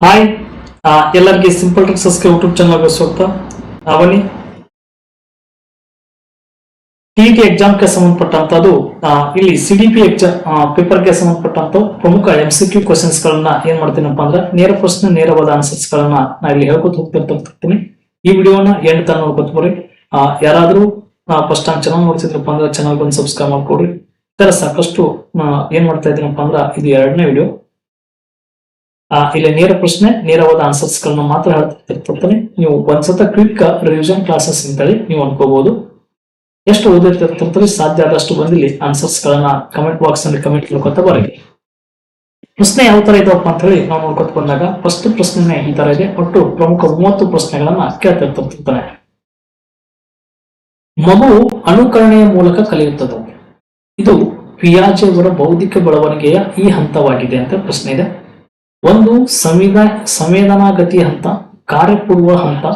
Hi ಎಲ್ಲರಿಗೆ simple ಟ್ರಿಕ್ಸಸ್ಗೆ YouTube ಚಾನಲ್ಗೆ ಸ್ವಾಗತ. ಟಿ ಟಿ ಎಕ್ಸಾಮ್ಗೆ ಸಂಬಂಧಪಟ್ಟಂತದ್ದು ಆ, ಇಲ್ಲಿ ಸಿ ಡಿ ಪಿ ಎಕ್ಸಾಮ್ ಪೇಪರ್ಗೆ ಸಂಬಂಧಪಟ್ಟಂತ ಪ್ರಮುಖ ಎಂ ಸಿ ಕ್ಯೂ ಕ್ವಶನ್ಸ್ ಗಳನ್ನ ಏನ್ ಮಾಡ್ತೀನಪ್ಪ ಅಂದ್ರೆ ನೇರ ಪ್ರಶ್ನೆ ನೇರವಾದ ಆನ್ಸರ್ಸ್ ಗಳನ್ನ ನಾ ಇಲ್ಲಿ ಹೇಳ್ಕೊತ ಹೋಗ್ತಿರ್ತೀನಿ ಈ ವಿಡಿಯೋನ ಎಂಡ್ ತನಕ ನೋಡ್ಕೊತ ಯಾರಾದರೂ ಯಾರಾದ್ರೂ ಫಸ್ಟ್ ಟೈಮ್ ಚಾನಲ್ ನೋಡ್ತಿದ್ರಪ್ಪ ಅಂದ್ರೆ ಚಾನಲ್ ಒಂದು ಸಬ್ಸ್ಕ್ರೈಬ್ ಮಾಡ್ಕೊಡ್ರಿ. ಈ ತರ ಸಾಕಷ್ಟು ಏನ್ ಮಾಡ್ತಾ ಇದ್ದೀನಪ್ಪ ಅಂದ್ರೆ ಇದು ಎರಡನೇ ವಿಡಿಯೋ ಇಲ್ಲಿ ನೇರ ಪ್ರಶ್ನೆ, ನೇರವಾದ ಆನ್ಸರ್ಸ್ ಗಳನ್ನ ಮಾತ್ರ ಹೇಳ್ತಿರ್ತೀನಿ. ನೀವು ಒಂದ್ಸತ ಕ್ವಿಕ್ ರಿವಿಷನ್ ಕ್ಲಾಸಸ್ ಅಂತೇಳಿ ನೀವು ಅನ್ಕೋಬಹುದು ಎಷ್ಟು ಓದಿರ್ತಿರ್ತೀರಿ ಸಾಧ್ಯ ಆದಷ್ಟು ಬಂದಿಲ್ಲಿ ಆನ್ಸರ್ಸ್ ಗಳನ್ನ ಕಮೆಂಟ್ ಬಾಕ್ಸ್ನಲ್ಲಿ ಕಮೆಂಟ್ ಮಾಡ್ಕೊತ ಬರಲಿ ಪ್ರಶ್ನೆ ಯಾವ ತರ ಇದಾವಪ್ಪ ಅಂತ ಹೇಳಿ ನಾವು ನೋಡ್ಕೊತ ಬಂದಾಗ ಫಸ್ಟ್ ಪ್ರಶ್ನೆ ಈ ತರ ಇದೆ. ಒಟ್ಟು ಪ್ರಮುಖ ಮೂವತ್ತು ಪ್ರಶ್ನೆಗಳನ್ನ ಕೇಳ್ತಿರ್ತಿರ್ತಾನೆ ಮಗು ಅನುಕರಣೆಯ ಮೂಲಕ ಕಲಿಯುತ್ತದೆ. ಇದು ಪಿಯಾಜೆ ಅವರ ಬೌದ್ಧಿಕ ಬೆಳವಣಿಗೆಯ ಈ ಹಂತವಾಗಿದೆ ಅಂತ ಪ್ರಶ್ನೆ ಇದೆ. ಒಂದು ಸಂವಿಧಾ, ಸಂವೇದನಾಗತಿ ಹಂತ, ಕಾರ್ಯಪೂರ್ವ ಹಂತ,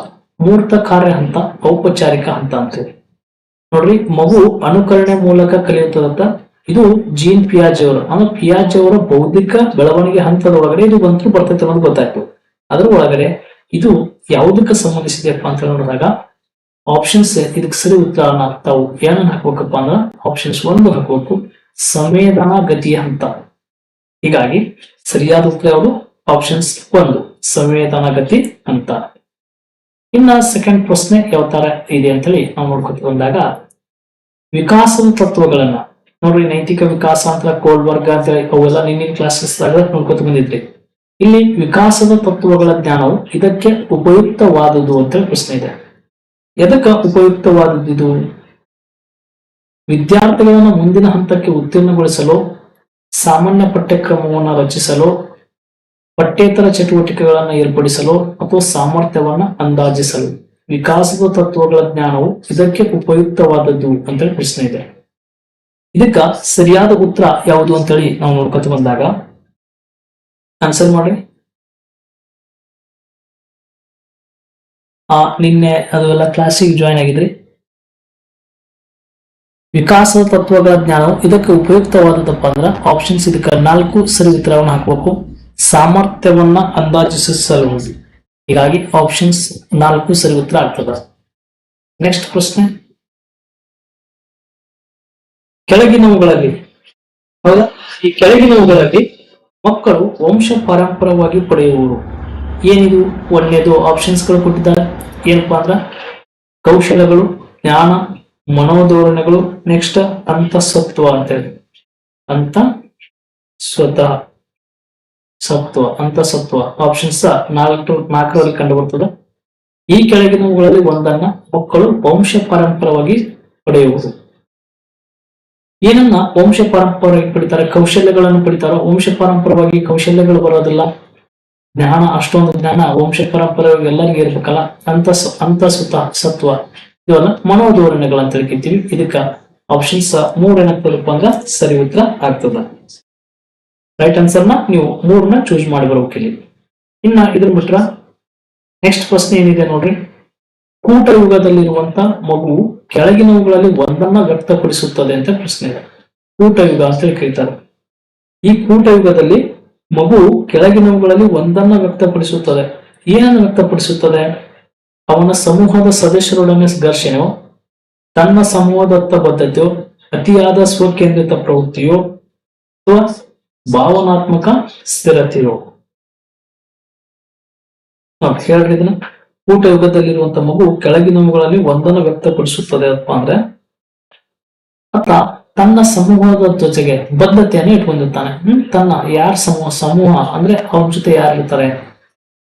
ಮೂರ್ತ ಕಾರ್ಯ ಹಂತ, ಔಪಚಾರಿಕ ಹಂತ ಅಂತೇಳಿ. ನೋಡ್ರಿ, ಮಗು ಅನುಕರಣೆ ಮೂಲಕ ಕಲಿಯುತ್ತದಂತ ಇದು ಜೀನ್ ಪಿಯಾಜ್ ಅವರು ಅಂದ್ರೆ ಪಿಯಾಜ್ ಅವರ ಬೌದ್ಧಿಕ ಬೆಳವಣಿಗೆ ಹಂತದ ಒಳಗಡೆ ಇದು ಬಂತು, ಬರ್ತೈತೆ ಅನ್ನೋದು ಗೊತ್ತಾಯ್ತು. ಅದ್ರ ಒಳಗಡೆ ಇದು ಯಾವುದಕ್ಕೆ ಸಂಬಂಧಿಸಿದೆಪ್ಪ ಅಂತ ನೋಡಿದಾಗ ಆಪ್ಷನ್ಸ್ ಇದಕ್ಕೆ ಸರಿ ಉತ್ತರನ ಆಗ್ತಾವು ಏನನ್ನ ಹಾಕ್ಬೇಕಪ್ಪ ಅಂದ್ರೆ ಆಪ್ಷನ್ಸ್ ಒಂದು ಹಾಕ್ಬೇಕು. ಸಂವೇದನಾ ಗತಿಯ ಹಂತ. ಹೀಗಾಗಿ ಸರಿಯಾದ ಉತ್ತರ ಯಾವುದು? ಆಪ್ಷನ್ಸ್ ಒಂದು, ಸಂವೇದನಾಗತಿ ಅಂತ ಇನ್ನ ಸೆಕೆಂಡ್ ಪ್ರಶ್ನೆ ಯಾವ ತರ ಇದೆ ಅಂತೇಳಿ ನಾವು ನೋಡ್ಕೊತ ಬಂದಾಗ, ವಿಕಾಸದ ತತ್ವಗಳನ್ನ, ನೋಡ್ರಿ ನೈತಿಕ ವಿಕಾಸ ಅಂತ ಕೋಲ್ಡ್ ವರ್ಗ ಅಂತ ಹೇಳಿ, ಅವೆಲ್ಲ ನಿನ್ನಿನ ಕ್ಲಾಸಸ್ ನೋಡ್ಕೊತ ಬಂದಿದ್ರಿ. ಇಲ್ಲಿ ವಿಕಾಸದ ತತ್ವಗಳ ಜ್ಞಾನವು ಇದಕ್ಕೆ ಉಪಯುಕ್ತವಾದದ್ದು ಅಂತೇಳಿ ಪ್ರಶ್ನೆ ಇದೆ. ಎದಕ್ಕ ಉಪಯುಕ್ತವಾದದ್ದು ಇದು? ವಿದ್ಯಾರ್ಥಿಗಳನ್ನ ಮುಂದಿನ ಹಂತಕ್ಕೆ ಉತ್ತೀರ್ಣಗೊಳಿಸಲು ಸಾಮಾನ್ಯ ಪಠ್ಯಕ್ರಮವನ್ನು ರಚಿಸಲು, ಪಠ್ಯೇತರ ಚಟುವಟಿಕೆಗಳನ್ನು ಏರ್ಪಡಿಸಲು ಅಥವಾ ಸಾಮರ್ಥ್ಯವನ್ನ ಅಂದಾಜಿಸಲು. ವಿಕಾಸದ ತತ್ವಗಳ ಜ್ಞಾನವು ಇದಕ್ಕೆ ಉಪಯುಕ್ತವಾದದ್ದು ಅಂತೇಳಿ ಪ್ರಶ್ನೆ ಇದೆ. ಇದಕ್ಕ ಸರಿಯಾದ ಉತ್ತರ ಯಾವುದು ಅಂತೇಳಿ ನಾವು ನೋಡ್ಕೊತ ಬಂದಾಗ ಆನ್ಸರ್ ಮಾಡಿ ಆ, ನಿನ್ನೆ ಅದೆಲ್ಲ ಕ್ಲಾಸಿಗೆ ಜಾಯ್ನ್ ಆಗಿದ್ರಿ? ವಿಕಾಸದ ತತ್ವಗಳ ಜ್ಞಾನ ಇದಕ್ಕೆ ಉಪಯುಕ್ತವಾದದಪ್ಪ ಅಂದ್ರೆ ಆಪ್ಷನ್ಸ್ ಇದಕ್ಕೆ ನಾಲ್ಕು ಸರಿ ಉತ್ತರವನ್ನು ಹಾಕಬೇಕು. ಸಾಮರ್ಥ್ಯವನ್ನ ಅಂದಾಜಿಸಲು. ಹೀಗಾಗಿ ಆಪ್ಷನ್ಸ್ ನಾಲ್ಕು ಸರಿ ಉತ್ತರ ಆಗ್ತದ. ನೆಕ್ಸ್ಟ್ ಪ್ರಶ್ನೆ. ಕೆಳಗಿನವುಗಳಲ್ಲಿ, ಹೌದಾ? ಈ ಕೆಳಗಿನವುಗಳಲ್ಲಿ ಮಕ್ಕಳು ವಂಶ ಪಾರಂಪರವಾಗಿ ಪಡೆಯುವರು. ಏನಿದು? ಒಳ್ಳೆಯದು ಆಪ್ಷನ್ಸ್ಗಳು ಕೊಟ್ಟಿದ್ದಾರೆ. ಏನಪ್ಪಾ ಅಂದ್ರ ಕೌಶಲಗಳು, ಜ್ಞಾನ ಮನೋಧೋರಣೆಗಳು ನೆಕ್ಸ್ಟ್ ಅಂತಸತ್ವ ಅಂತೇಳಿ. ಅಂತ, ಸ್ವತಃ, ಸತ್ವ, ಅಂತಸತ್ವ ಆಪ್ಷನ್ಸ್ ನಾಲ್ಕು, ನಾಲ್ಕರಲ್ಲಿ ಕಂಡು ಬರ್ತದೆ ಈ ಕೆಳಗಿನವುಗಳಲ್ಲಿ ಒಂದನ್ನ ಮಕ್ಕಳು ವಂಶ ಪರಂಪರವಾಗಿ ಪಡೆಯುವುದು ಏನನ್ನ ವಂಶ ಪಾರಂಪರವಾಗಿ ಪಡಿತಾರೆ, ಕೌಶಲ್ಯಗಳನ್ನು ಪಡಿತಾರೋ, ವಂಶ ಪಾರಂಪರವಾಗಿ ಕೌಶಲ್ಯಗಳು ಬರೋದಿಲ್ಲ. ಜ್ಞಾನ, ಅಷ್ಟೊಂದು ಜ್ಞಾನ ವಂಶ ಪಾರಂಪರ್ಯವಾಗಿ ಎಲ್ಲರಿಗೂ ಇರ್ಬೇಕಲ್ಲ. ಅಂತ ಅಂತ ಸುತ ಸತ್ವ. ಇವನ್ನ ಮನೋಧೋರಣೆಗಳು ಅಂತ ಹೇಳ್ಕಿರ್ತೀವಿ ಇದಕ್ಕ ಆಪ್ಷನ್ಸ್ ಮೂರ್ ಏನಾಗ್ತದಪ್ಪ ಅಂದ್ರ ಸರಿ ಉತ್ತರ ಆಗ್ತದ. ರೈಟ್ ಆನ್ಸರ್ನ ನೀವು ಮೂರನ್ನ ಚೂಸ್ ಮಾಡಿ ಬರ್ಬೇಕು ಇಲ್ಲಿ ಇನ್ನ ಇದ್ರ ಬಿಟ್ರ ನೆಕ್ಸ್ಟ್ ಪ್ರಶ್ನೆ ಏನಿದೆ ನೋಡ್ರಿ. ಕೂಟ ಯುಗದಲ್ಲಿರುವಂತ ಮಗು ಕೆಳಗಿನವುಗಳಲ್ಲಿ ಒಂದನ್ನ ವ್ಯಕ್ತಪಡಿಸುತ್ತದೆ ಅಂತ ಪ್ರಶ್ನೆ ಇದೆ. ಕೂಟ ಯುಗ ಅಂತ ಹೇಳಿ ಈ ಕೂಟ ಯುಗದಲ್ಲಿ ಮಗು ಕೆಳಗಿನವುಗಳಲ್ಲಿ ಒಂದನ್ನ ವ್ಯಕ್ತಪಡಿಸುತ್ತದೆ. ಏನನ್ನು ವ್ಯಕ್ತಪಡಿಸುತ್ತದೆ? ಅವನ ಸಮೂಹದ ಸದಸ್ಯರೊಡನೆ ಘರ್ಷಣೆ ತನ್ನ ಸಮೂಹದತ್ತ ಬದ್ಧತೆಯು, ಅತಿಯಾದ ಸ್ವಕೇಂದ್ರಿತ ಪ್ರವೃತ್ತಿಯು, ಅಥವಾ ಭಾವನಾತ್ಮಕ ಸ್ಥಿರತೆಯು? ಇದನ್ನ. ಊಟ ಯುಗದಲ್ಲಿರುವಂತ ಮಗು ಕೆಳಗಿನವುಗಳಲ್ಲಿ ಒಂದನ್ನು ವ್ಯಕ್ತಪಡಿಸುತ್ತದೆ ಅಪ್ಪ ಅಂದ್ರೆ ಆತ ತನ್ನ ಸಮೂಹದ ಜೊತೆಗೆ ಬದ್ಧತೆಯನ್ನು ಇಟ್ಕೊಂಡಿರ್ತಾನೆ. ತನ್ನ ಯಾರ ಸಮೂಹ ಸಮೂಹ ಅಂದ್ರೆ ಅವನ ಜೊತೆ ಯಾರಿರ್ತಾರೆ?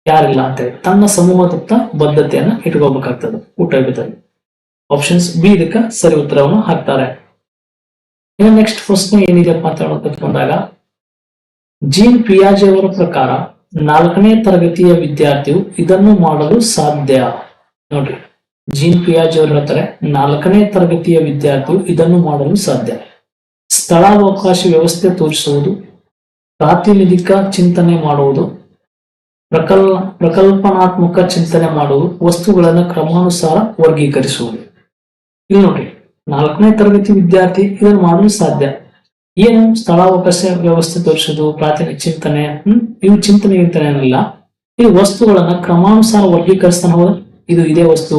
ಯಾರಿಲ್ಲ ಅಂತೇಳಿ ತನ್ನ ಸಮೂಹದತ್ತ ಬದ್ಧತೆಯನ್ನ ಇಟ್ಕೋಬೇಕಾಗ್ತದೆ ಊಟ ಆಪ್ಷನ್ಸ್ ಬಿ ಇದಕ್ಕೆ ಸರಿ ಉತ್ತರವನ್ನು ಹಾಕ್ತಾರೆ. ಇನ್ನು ನೆಕ್ಸ್ಟ್ ಪ್ರಶ್ನೆ ಏನಿದೆಪ್ಪ ಅಂತ ಹೇಳೋದಕ್ಕೆ ಬಂದಾಗ ಜೀನ್ ಪಿಯಾಜೆ ಅವರ ಪ್ರಕಾರ ನಾಲ್ಕನೇ ತರಗತಿಯ ವಿದ್ಯಾರ್ಥಿಯು ಇದನ್ನು ಮಾಡಲು ಸಾಧ್ಯ? ನೋಡ್ರಿ. ಜೀನ್ ಪಿಯಾಜೆ ಅವರು ಹೇಳ್ತಾರೆ, ನಾಲ್ಕನೇ ತರಗತಿಯ ವಿದ್ಯಾರ್ಥಿಯು ಇದನ್ನು ಮಾಡಲು ಸಾಧ್ಯ. ಸ್ಥಳಾವಕಾಶ ವ್ಯವಸ್ಥೆ ತೋರಿಸುವುದು, ಪ್ರಾತಿನಿಧಿಕ ಚಿಂತನೆ ಮಾಡುವುದು ಪ್ರಕಲ್, ಪ್ರಕಲ್ಪನಾತ್ಮಕ ಚಿಂತನೆ ಮಾಡುವುದು ವಸ್ತುಗಳನ್ನು ಕ್ರಮಾನುಸಾರ ವರ್ಗೀಕರಿಸುವುದು ಇಲ್ಲಿ ನೋಡ್ರಿ, ನಾಲ್ಕನೇ ತರಗತಿ ವಿದ್ಯಾರ್ಥಿ ಇದನ್ನು ಮಾಡಲು ಸಾಧ್ಯ. ಏನು? ಸ್ಥಳಾವಕಾಶ ವ್ಯವಸ್ಥೆ ತೋರಿಸೋದು, ಪ್ರಾಥಮಿಕ ಚಿಂತನೆ, ಹ್ಮ್? ಇವು ಚಿಂತನೆ ಗಿಂತನೆ ಏನಿಲ್ಲ. ಈ ವಸ್ತುಗಳನ್ನ ಕ್ರಮಾನುಸಾರ ವರ್ಗೀಕರಿಸ್ತಾನೆ ಹೋದ? ಇದು ಇದೇ ವಸ್ತು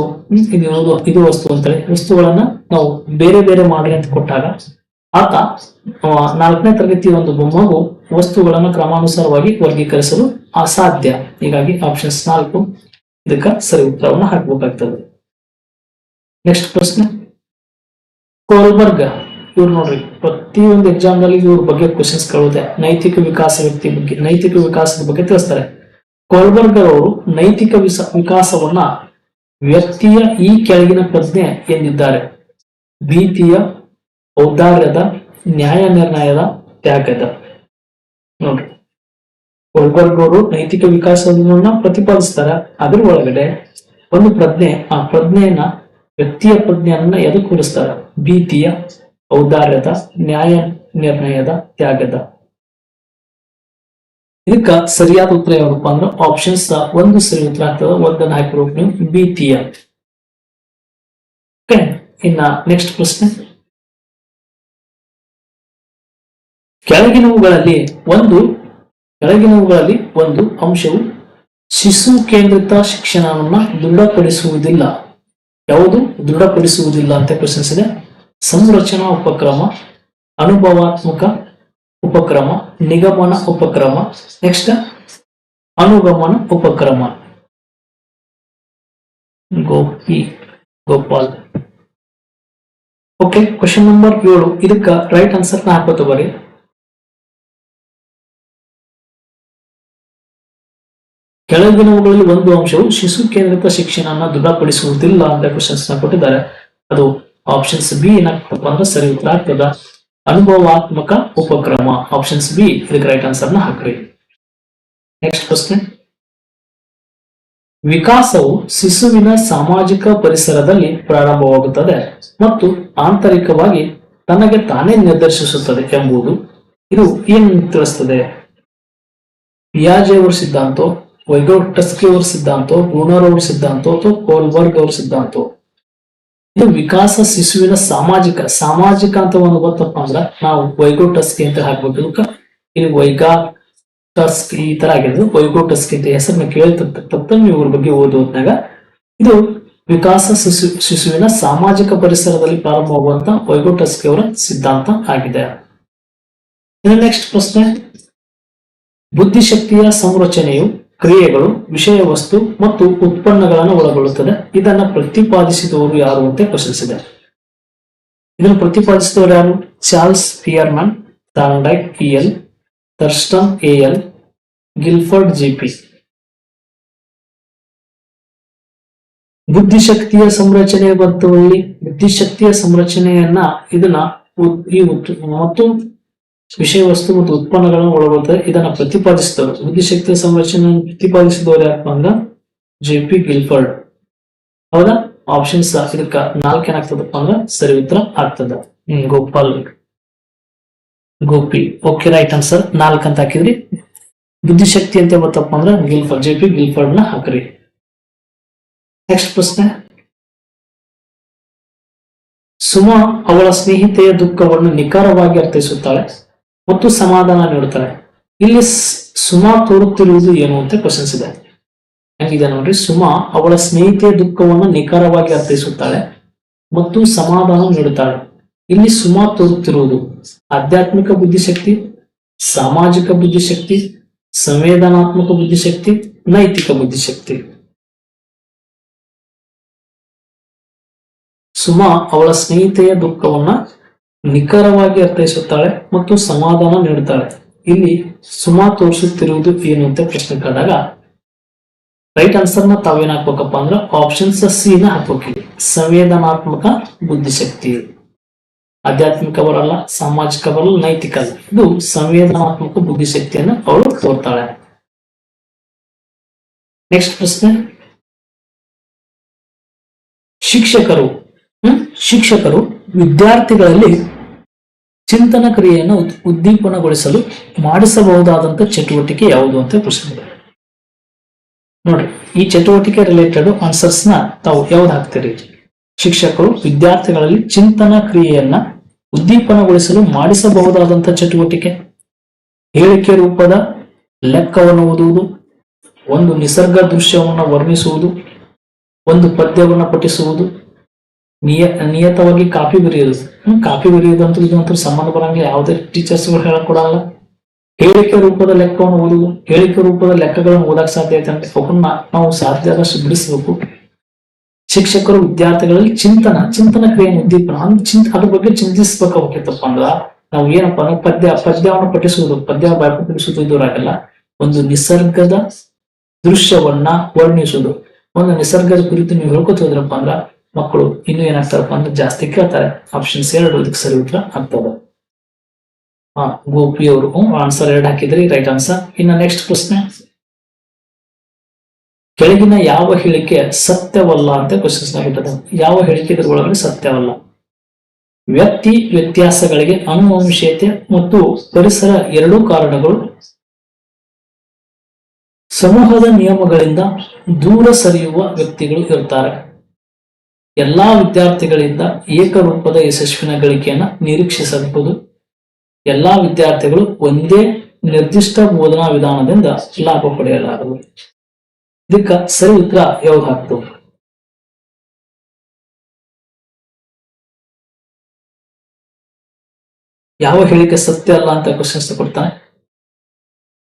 ಇದು ಇದು ವಸ್ತು ಅಂತೇಳಿ. ವಸ್ತುಗಳನ್ನ ನಾವು ಬೇರೆ ಬೇರೆ ಮಾಡಿ ಅಂತ ಕೊಟ್ಟಾಗ, ಆತ ನಾಲ್ಕನೇ ತರಗತಿ ಒಂದು ಮಗು ವಸ್ತುಗಳನ್ನು ಕ್ರಮಾನುಸಾರವಾಗಿ ವರ್ಗೀಕರಿಸಲು ಅಸಾಧ್ಯ. ಹೀಗಾಗಿ ಆಪ್ಷನ್ಸ್ ನಾಲ್ಕು, ಇದಕ್ಕ ಸರಿ ಉತ್ತರವನ್ನು ಹಾಕಬೇಕಾಗ್ತದೆ. ನೆಕ್ಸ್ಟ್ ಪ್ರಶ್ನೆ. ಕೋಲ್ಬರ್ಗ್, ಇವ್ರು ನೋಡ್ರಿ, ಪ್ರತಿಯೊಂದು ಎಕ್ಸಾಮ್ನಲ್ಲಿ ಇವ್ರ ಬಗ್ಗೆ ಕ್ವಶನ್ಸ್ ಕೇಳುತ್ತೆ. ನೈತಿಕ ವಿಕಾಸ ವ್ಯಕ್ತಿ ಬಗ್ಗೆ, ನೈತಿಕ ವಿಕಾಸದ ಬಗ್ಗೆ ತಿಳಿಸ್ತಾರೆ. ಕೋಲ್ಬರ್ಗ್ ಅವರು ನೈತಿಕ ವಿಕಾಸವನ್ನ ವ್ಯಕ್ತಿಯ ಈ ಕೆಳಗಿನ ಪ್ರಜ್ಞೆ ಎಂದಿದ್ದಾರೆ. ಭೀತಿಯ, ಔದಾರ್ಯದ, ನ್ಯಾಯ ನಿರ್ಣಯದ ತ್ಯಾಗದ. ನೋಡ್ರಿ. ಕೋಲ್ಬರ್ಗ್ ಅವರು ನೈತಿಕ ವಿಕಾಸವನ್ನ ಪ್ರತಿಪಾದಿಸ್ತಾರ. ಅದ್ರ ಒಳಗಡೆ ಒಂದು ಪ್ರಜ್ಞೆ, ಆ ಪ್ರಜ್ಞೆಯನ್ನ, ವ್ಯಕ್ತಿಯ ಪ್ರಜ್ಞೆಯನ್ನ ಎದು ಕೂರಿಸ್ತಾರ? ಭೀತಿಯ, ಔದಾರ್ಯದ, ನ್ಯಾಯ ನಿರ್ಣಯದ, ತ್ಯಾಗದ. ಇದಕ್ಕ ಸರಿಯಾದ ಉತ್ತರ ಯಾವಪ್ಪ ಅಂದ್ರೆ ಆಪ್ಷನ್ಸ್ ಒಂದು ಸರಿ ಉತ್ತರ ಆಗ್ತದ. ಒಂದನ್ನ ಹಾಕಿರೋಕ್ ನೀವು ಭೀತಿಯ. ಇನ್ನ ನೆಕ್ಸ್ಟ್ ಪ್ರಶ್ನೆ. ಕೆಳಗಿನವುಗಳಲ್ಲಿ ಒಂದು ಕೆಳಗಿನವುಗಳಲ್ಲಿ ಒಂದು ಅಂಶವು ಶಿಶು ಕೇಂದ್ರಿತ ಶಿಕ್ಷಣವನ್ನು ದೃಢಪಡಿಸುವುದಿಲ್ಲ. ಯಾವುದು? ದೃಢಪಡಿಸುವುದಿಲ್ಲ ಅಂತ ಪ್ರಶ್ನಿಸಿದೆ. ಸಂರಚನಾ ಉಪಕ್ರಮ, ಅನುಭವಾತ್ಮಕ ಉಪಕ್ರಮ, ನಿಗಮನ ಉಪಕ್ರಮ, ನೆಕ್ಸ್ಟ್ ಅನುಗಮನ ಉಪಕ್ರಮ. Gopi, Gopal. Okay question number ಏಳು. ಇದಕ್ಕ ರೈಟ್ ಆನ್ಸರ್ ಹಾಕೋತ ಬರೀ. ಕೆಳಗಿನವುಗಳಲ್ಲಿ ಒಂದು ಅಂಶವು ಶಿಶು ಕೇಂದ್ರಿತ ಶಿಕ್ಷಣ ದೃಢಪಡಿಸುವುದಿಲ್ಲ ಅಂತ ಕ್ವಶನ್ಸ್ನ ಕೊಟ್ಟಿದ್ದಾರೆ. ಅದು ಆಪ್ಷನ್ಸ್ ಬಿ ಏನಾಗ್ತಪ್ಪ ಅಂದ್ರೆ ಸರಿ ಉತ್ತರ ಆಗ್ತದ. ಅನುಭವಾತ್ಮಕ ಉಪಕ್ರಮ. ಆಪ್ಷನ್ಸ್ ಬಿ ಇದಕ್ಕೆ ರೈಟ್ ಆನ್ಸರ್ನ ಹಾಕ್ರಿ. ನೆಕ್ಸ್ಟ್ ಪ್ರಶ್ನೆ ವಿಕಾಸವು ಶಿಶುವಿನ ಸಾಮಾಜಿಕ ಪರಿಸರದಲ್ಲಿ ಪ್ರಾರಂಭವಾಗುತ್ತದೆ ಮತ್ತು ಆಂತರಿಕವಾಗಿ ತನಗೆ ತಾನೇ ನಿರ್ದೇಶಿಸುತ್ತದೆ ಎಂಬುದು ಇದು ಏನು ತಿಳಿಸ್ತದೆ? ಪಿಯಾಜೆ ಅವರ ಸಿದ್ಧಾಂತ ವೈಗೋಟಸ್ಕಿ ಅವರ ಸಿದ್ಧಾಂತ ಬ್ರೂನರ್ ಸಿದ್ಧಾಂತೋ ಅಥವಾ ಕೋಲ್ಬರ್ಗ್ ಅವರ ಸಿದ್ಧಾಂತ? ಇದು ವಿಕಾಸ ಶಿಶುವಿನ ಸಾಮಾಜಿಕ ಸಾಮಾಜಿಕ ಅಂತ ಒಂದು ಗೊತ್ತಪ್ಪ ಅಂದ್ರ ನಾವು ವೈಗೋಟಸ್ಕಿ ಅಂತ ಹಾಕ್ಬೇಕು. ಇಲ್ಲಿ ವೈಗಾ, ಟಸ್ಕ್ ಈ ತರ ಆಗಿರೋದು. ವೈಗೋಟಸ್ಕಿ ಅಂತ ಹೆಸರನ್ನ ಕೇಳ್ತಿರ್ತಕ್ಕಂಥ ಇವ್ರ ಬಗ್ಗೆ ಓದೋದ್ನಾಗ ಇದು ವಿಕಾಸ ಶಿಶು, ಶಿಶುವಿನ ಸಾಮಾಜಿಕ ಪರಿಸರದಲ್ಲಿ ಪ್ರಾರಂಭವಾಗುವಂತ ವೈಗೋಟಸ್ಕಿ ಅವರ ಸಿದ್ಧಾಂತ ಆಗಿದೆ. ನೆಕ್ಸ್ಟ್ ಪ್ರಶ್ನೆ. ಬುದ್ಧಿಶಕ್ತಿಯ ಸಂರಚನೆಯು ಕ್ರಿಯೆಗಳು, ವಿಷಯ ವಸ್ತು ಮತ್ತು ಉತ್ಪನ್ನಗಳನ್ನು ಒಳಗೊಳ್ಳುತ್ತದೆ. ಇದನ್ನ ಪ್ರತಿಪಾದಿಸಿದವರು ಯಾರು ಅಂತ ಪ್ರಶ್ನಿಸಿದೆ. ಇದನ್ನು ಪ್ರತಿಪಾದಿಸಿದವರು ಯಾರು? Charles Spearman Thorndike E L, Thurstone A L, Guilford G P ಬುದ್ಧಿಶಕ್ತಿಯ ಸಂರಚನೆ ಬದ್ಧವಲ್ಲಿ ಬುದ್ಧಿಶಕ್ತಿಯ ಸಂರಚನೆಯನ್ನ ಇದನ್ನ ಈ ಮತ್ತು ವಿಷಯ ವಸ್ತು ಮತ್ತು ಉತ್ಪನ್ನಗಳನ್ನು ಒಳಗೊಳ್ಳುತ್ತದೆ ಇದನ್ನ ಪ್ರತಿಪಾದಿಸಿದವರು. ಬುದ್ಧಿಶಕ್ತಿಯ ಸಂರಚನೆಯನ್ನು ಪ್ರತಿಪಾದಿಸಿದವರು ಯಾರಪ್ಪ ಅಂದ್ರ ಜೆ ಪಿ ಗಿಲ್ಫರ್ಡ್. ಹೌದಾ? ಆಪ್ಷನ್ಸ್ ಇದಕ್ಕ ನಾಲ್ಕು ಏನಾಗ್ತದಪ್ಪ ಅಂದ್ರ ಸರಿ ಉತ್ತರ ಆಗ್ತದ. Gopal Gopi. Okay right answer ನಾಲ್ಕು ಅಂತ ಹಾಕಿದ್ರಿ. ಬುದ್ಧಿಶಕ್ತಿ ಅಂತ ಗೊತ್ತಪ್ಪ ಅಂದ್ರ ಗಿಲ್ಫರ್ಡ್, ಜೆ ಪಿ ಗಿಲ್ಫರ್ಡ್ನ ಹಾಕ್ರಿ. ನೆಕ್ಸ್ಟ್ ಪ್ರಶ್ನೆ. ಸುಮಾ ಅವಳ ಸ್ನೇಹಿತೆಯ ದುಃಖವನ್ನು ನಿಖರವಾಗಿ ಅರ್ಥೈಸುತ್ತಾಳೆ. ಮತ್ತು ಸಮಾಧಾನ ನೀಡುತ್ತಾರೆ. ಇಲ್ಲಿ ಸುಮಾ ತೋರುತ್ತಿರುವುದು ಏನು ಅಂತ ಕ್ವಶನ್ಸ್ ಇದೆ. ಹೆಂಗಿದೆ ನೋಡ್ರಿ. ಸುಮಾ ಅವಳ ಸ್ನೇಹಿತೆಯ ದುಃಖವನ್ನು ನಿಖರವಾಗಿ ಅರ್ಥೈಸುತ್ತಾಳೆ ಮತ್ತು ಸಮಾಧಾನ ನೀಡುತ್ತಾಳೆ. ಇಲ್ಲಿ ಸುಮಾ ತೋರುತ್ತಿರುವುದು ಆಧ್ಯಾತ್ಮಿಕ ಬುದ್ಧಿಶಕ್ತಿ, ಸಾಮಾಜಿಕ ಬುದ್ಧಿಶಕ್ತಿ, ಸಂವೇದನಾತ್ಮಕ ಬುದ್ಧಿಶಕ್ತಿ, ನೈತಿಕ ಬುದ್ಧಿಶಕ್ತಿ. ಸುಮಾ ಅವಳ ಸ್ನೇಹಿತೆಯ ದುಃಖವನ್ನ ನಿಖರವಾಗಿ ಅರ್ಥೈಸುತ್ತಾಳೆ ಮತ್ತು ಸಮಾಧಾನ ನೀಡುತ್ತಾಳೆ. ಇಲ್ಲಿ ಸುಮಾ ತೋರಿಸುತ್ತಿರುವುದು ಏನು ಅಂತ ಪ್ರಶ್ನೆ ಕೇಳಿದಾಗ ರೈಟ್ ಆನ್ಸರ್ನ ತಾವೇನ್ ಹಾಕ್ಬೇಕಪ್ಪ ಅಂದ್ರೆ ಆಪ್ಷನ್ಸ್ ಸಿ ನ ಹಾಕ್ಬೇಕಿದೆ. ಸಂವೇದನಾತ್ಮಕ ಬುದ್ಧಿಶಕ್ತಿ. ಆಧ್ಯಾತ್ಮಿಕ ಬರಲ್ಲ ಸಾಮಾಜಿಕ ಬರಲ್ಲ ನೈತಿಕ ಅಲ್ಲ ಇದು ಸಂವೇದನಾತ್ಮಕ ಬುದ್ಧಿಶಕ್ತಿಯನ್ನು ಅವಳು ತೋರ್ತಾಳೆ. ನೆಕ್ಸ್ಟ್ ಪ್ರಶ್ನೆ. ಶಿಕ್ಷಕರು? ಶಿಕ್ಷಕರು ವಿದ್ಯಾರ್ಥಿಗಳಲ್ಲಿ ಚಿಂತನ ಕ್ರಿಯೆಯನ್ನು ಉದ್ದೀಪನಗೊಳಿಸಲು ಮಾಡಿಸಬಹುದಾದಂತ ಚಟುವಟಿಕೆ ಯಾವುದು ಅಂತ ಪ್ರಶ್ನೆ ನೋಡ್ರಿ, ಈ ಚಟುವಟಿಕೆ ರಿಲೇಟೆಡ್ ಆನ್ಸರ್ಸ್ನ ತಾವು ಯಾವ್ದು ಹಾಕ್ತೀರಿ? ಶಿಕ್ಷಕರು, ವಿದ್ಯಾರ್ಥಿಗಳಲ್ಲಿ ಚಿಂತನ ಕ್ರಿಯೆಯನ್ನ ಉದ್ದೀಪನಗೊಳಿಸಲು ಮಾಡಿಸಬಹುದಾದಂತ ಚಟುವಟಿಕೆ. ಹೇಳಿಕೆ ರೂಪದ ಲೆಕ್ಕವನ್ನು ಓದುವುದು, ಒಂದು ನಿಸರ್ಗ ದೃಶ್ಯವನ್ನು ವರ್ಣಿಸುವುದು, ಒಂದು ಪದ್ಯವನ್ನು ಪಠಿಸುವುದು ನಿಯ ನಿಯತವಾಗಿ ಕಾಪಿ ಬರೆಯೋದು ಹ್ಮ್, ಕಾಪಿ ಬರೆಯೋದಂತೂ ಇದಂತೂ ಇದು ಅಂತೂ ಸಂಬಂಧ ಬರಂಗಿಲ್ಲ ಯಾವುದೇ ಟೀಚರ್ಸ್ಗಳು ಹೇಳಕ್ಕೊಡಲ್ಲ ಹೇಳಿಕೆ ರೂಪದ ಲೆಕ್ಕವನ್ನು ಓದುವುದು ಹೇಳಿಕೆ ರೂಪದ ಲೆಕ್ಕಗಳನ್ನು ಓದಕ್ ಸಾಧ್ಯ ಐತೆ ಅಂದ್ರೆ ಅವನ್ನ ನಾವು ಸಾಧ್ಯ ಆದಷ್ಟು ಬಿಡಿಸಬೇಕು. ಶಿಕ್ಷಕರು ವಿದ್ಯಾರ್ಥಿಗಳಲ್ಲಿ ಚಿಂತನ ಚಿಂತನ ಕ್ರಿಯೆ ಉದ್ದೀಪನ. ಅಂದ್ರೆ ಚಿಂತ ಅದ್ರ ಬಗ್ಗೆ ಚಿಂತಿಸ್ಬೇಕಾಗತ್ತಪ್ಪ ಅಂದ್ರ ನಾವು ಏನಪ್ಪ ಅಂದ್ರೆ ಪದ್ಯ ಪದ್ಯವನ್ನು ಪಠಿಸುವುದು ಪದ್ಯ ಪಠಿಸುವುದು ಇದುವರಾಗಲ್ಲ ಒಂದು ನಿಸರ್ಗದ ದೃಶ್ಯವನ್ನ ವರ್ಣಿಸುವುದು. ಒಂದು ನಿಸರ್ಗದ ಕುರಿತು ನೀವು ಹೇಳ್ಕೊತ ಹೋದ್ರಪ್ಪ ಅಂದ್ರ ಮಕ್ಕಳು ಇನ್ನು ಏನಾಗ್ತಾರಪ್ಪ ಅಂದ್ರೆ ಜಾಸ್ತಿ ಕೇಳ್ತಾರೆ. ಆಪ್ಷನ್ಸ್ ಎರಡು ಇದಕ್ಕೆ ಸರಿ ಉತ್ತರ ಆಗ್ತದೆ. ಹಾ, ಗೋಪಿ ಅವರು ಆನ್ಸರ್ ಎರಡು ಹಾಕಿದ್ರಿ ರೈಟ್ ಆನ್ಸರ್ ಇನ್ನು ನೆಕ್ಸ್ಟ್ ಪ್ರಶ್ನೆ. ಕೆಳಗಿನ ಯಾವ ಹೇಳಿಕೆ ಸತ್ಯವಲ್ಲ ಅಂತ ಕ್ವಶನ್ಸ್ ಆಗಿರ್ತದೆ ಯಾವ ಹೇಳಿಕೆ ಇದ್ರ ಒಳಗಡೆ ಸತ್ಯವಲ್ಲ? ವ್ಯಕ್ತಿ ವ್ಯತ್ಯಾಸಗಳಿಗೆ ಅನುವಂಶೀಯತೆ ಮತ್ತು ಪರಿಸರ ಎರಡೂ ಕಾರಣಗಳು. ಸಮೂಹದ ನಿಯಮಗಳಿಂದ ದೂರ ಸರಿಯುವ ವ್ಯಕ್ತಿಗಳು ಇರ್ತಾರೆ. ಎಲ್ಲಾ ವಿದ್ಯಾರ್ಥಿಗಳಿಂದ ಏಕರೂಪದ ಯಶಸ್ವಿನ ಗಳಿಕೆಯನ್ನ ನಿರೀಕ್ಷಿಸಬಹುದು. ಎಲ್ಲಾ ವಿದ್ಯಾರ್ಥಿಗಳು ಒಂದೇ ನಿರ್ದಿಷ್ಟ ಬೋಧನಾ ವಿಧಾನದಿಂದ ಲಾಭ ಪಡೆಯಲಾರರು ಇದಕ್ಕ ಸರಿ ಉತ್ತರ ಯಾವ್ದು ಯಾವ ಹೇಳಿಕೆ ಸತ್ಯ ಅಲ್ಲ ಅಂತ ಕ್ವಶನ್ಸ್ ಕೊಡ್ತಾನೆ.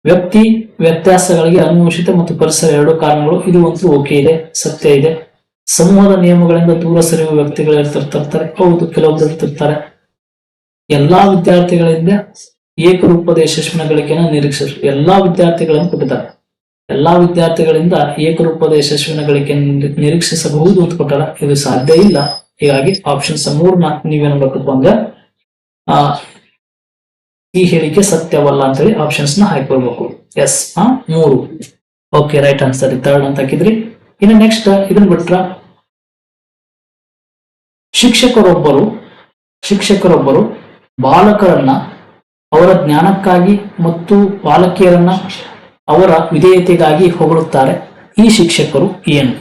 ವ್ಯಕ್ತಿ ವ್ಯತ್ಯಾಸಗಳಿಗೆ ಅನುಮೋಷಿತ ಮತ್ತು ಪರಿಸರ ಎರಡು ಕಾರಣಗಳು, ಇದು ಒಂದು ಓಕೆ ಇದೆ, ಸತ್ಯ ಇದೆ. ಸಮೂಹದ ನಿಯಮಗಳಿಂದ ದೂರ ಸರಿಯುವ ವ್ಯಕ್ತಿಗಳು ಇರ್ತಿರ್ತಿರ್ತಾರೆ ಹೌದು, ಕೆಲವೊಬ್ರು ಇರ್ತಿರ್ತಾರೆ ಎಲ್ಲಾ ವಿದ್ಯಾರ್ಥಿಗಳಿಂದ ಏಕರೂಪದ ಯಶಸ್ವಿನ ಗಳಿಕೆಯನ್ನು ನಿರೀಕ್ಷಿಸ. ಎಲ್ಲಾ ವಿದ್ಯಾರ್ಥಿಗಳನ್ನು ಕೊಟ್ಟಿದ್ದಾರೆ. ಎಲ್ಲಾ ವಿದ್ಯಾರ್ಥಿಗಳಿಂದ ಏಕರೂಪದ ಯಶಸ್ವಿನ ಗಳಿಕೆಯನ್ನು ನಿರೀಕ್ಷಿಸಬಹುದು ಅಂತ ಕೊಟ್ಟಾರ. ಇದು ಸಾಧ್ಯ ಇಲ್ಲ. ಹೀಗಾಗಿ ಆಪ್ಷನ್ಸ್ ಮೂರ್ನ ನೀವೇನ್ ಬೇಕಪ್ಪ ಅಂದ್ರೆ, ಆ, ಈ ಹೇಳಿಕೆ ಸತ್ಯವಲ್ಲ ಅಂತೇಳಿ ಆಪ್ಷನ್ಸ್ನ ಹಾಕೊಳ್ಬೇಕು ಎಸ್ ಆ, ಮೂರು. ಓಕೆ ರೈಟ್ ಆನ್ಸರ್ ಥರ್ಡ್ ಅಂತ ಹಾಕಿದ್ರಿ. ಇನ್ನು ನೆಕ್ಸ್ಟ್ ಇದನ್ನ ಬಿಟ್ರ ಶಿಕ್ಷಕರೊಬ್ಬರು ಶಿಕ್ಷಕರೊಬ್ಬರು ಬಾಲಕರನ್ನ ಅವರ ಜ್ಞಾನಕ್ಕಾಗಿ ಮತ್ತು ಬಾಲಕಿಯರನ್ನ ಅವರ ವಿಧೇಯತೆಗಾಗಿ ಹೊಗಳುತ್ತಾರೆ. ಈ ಶಿಕ್ಷಕರು ಏನು?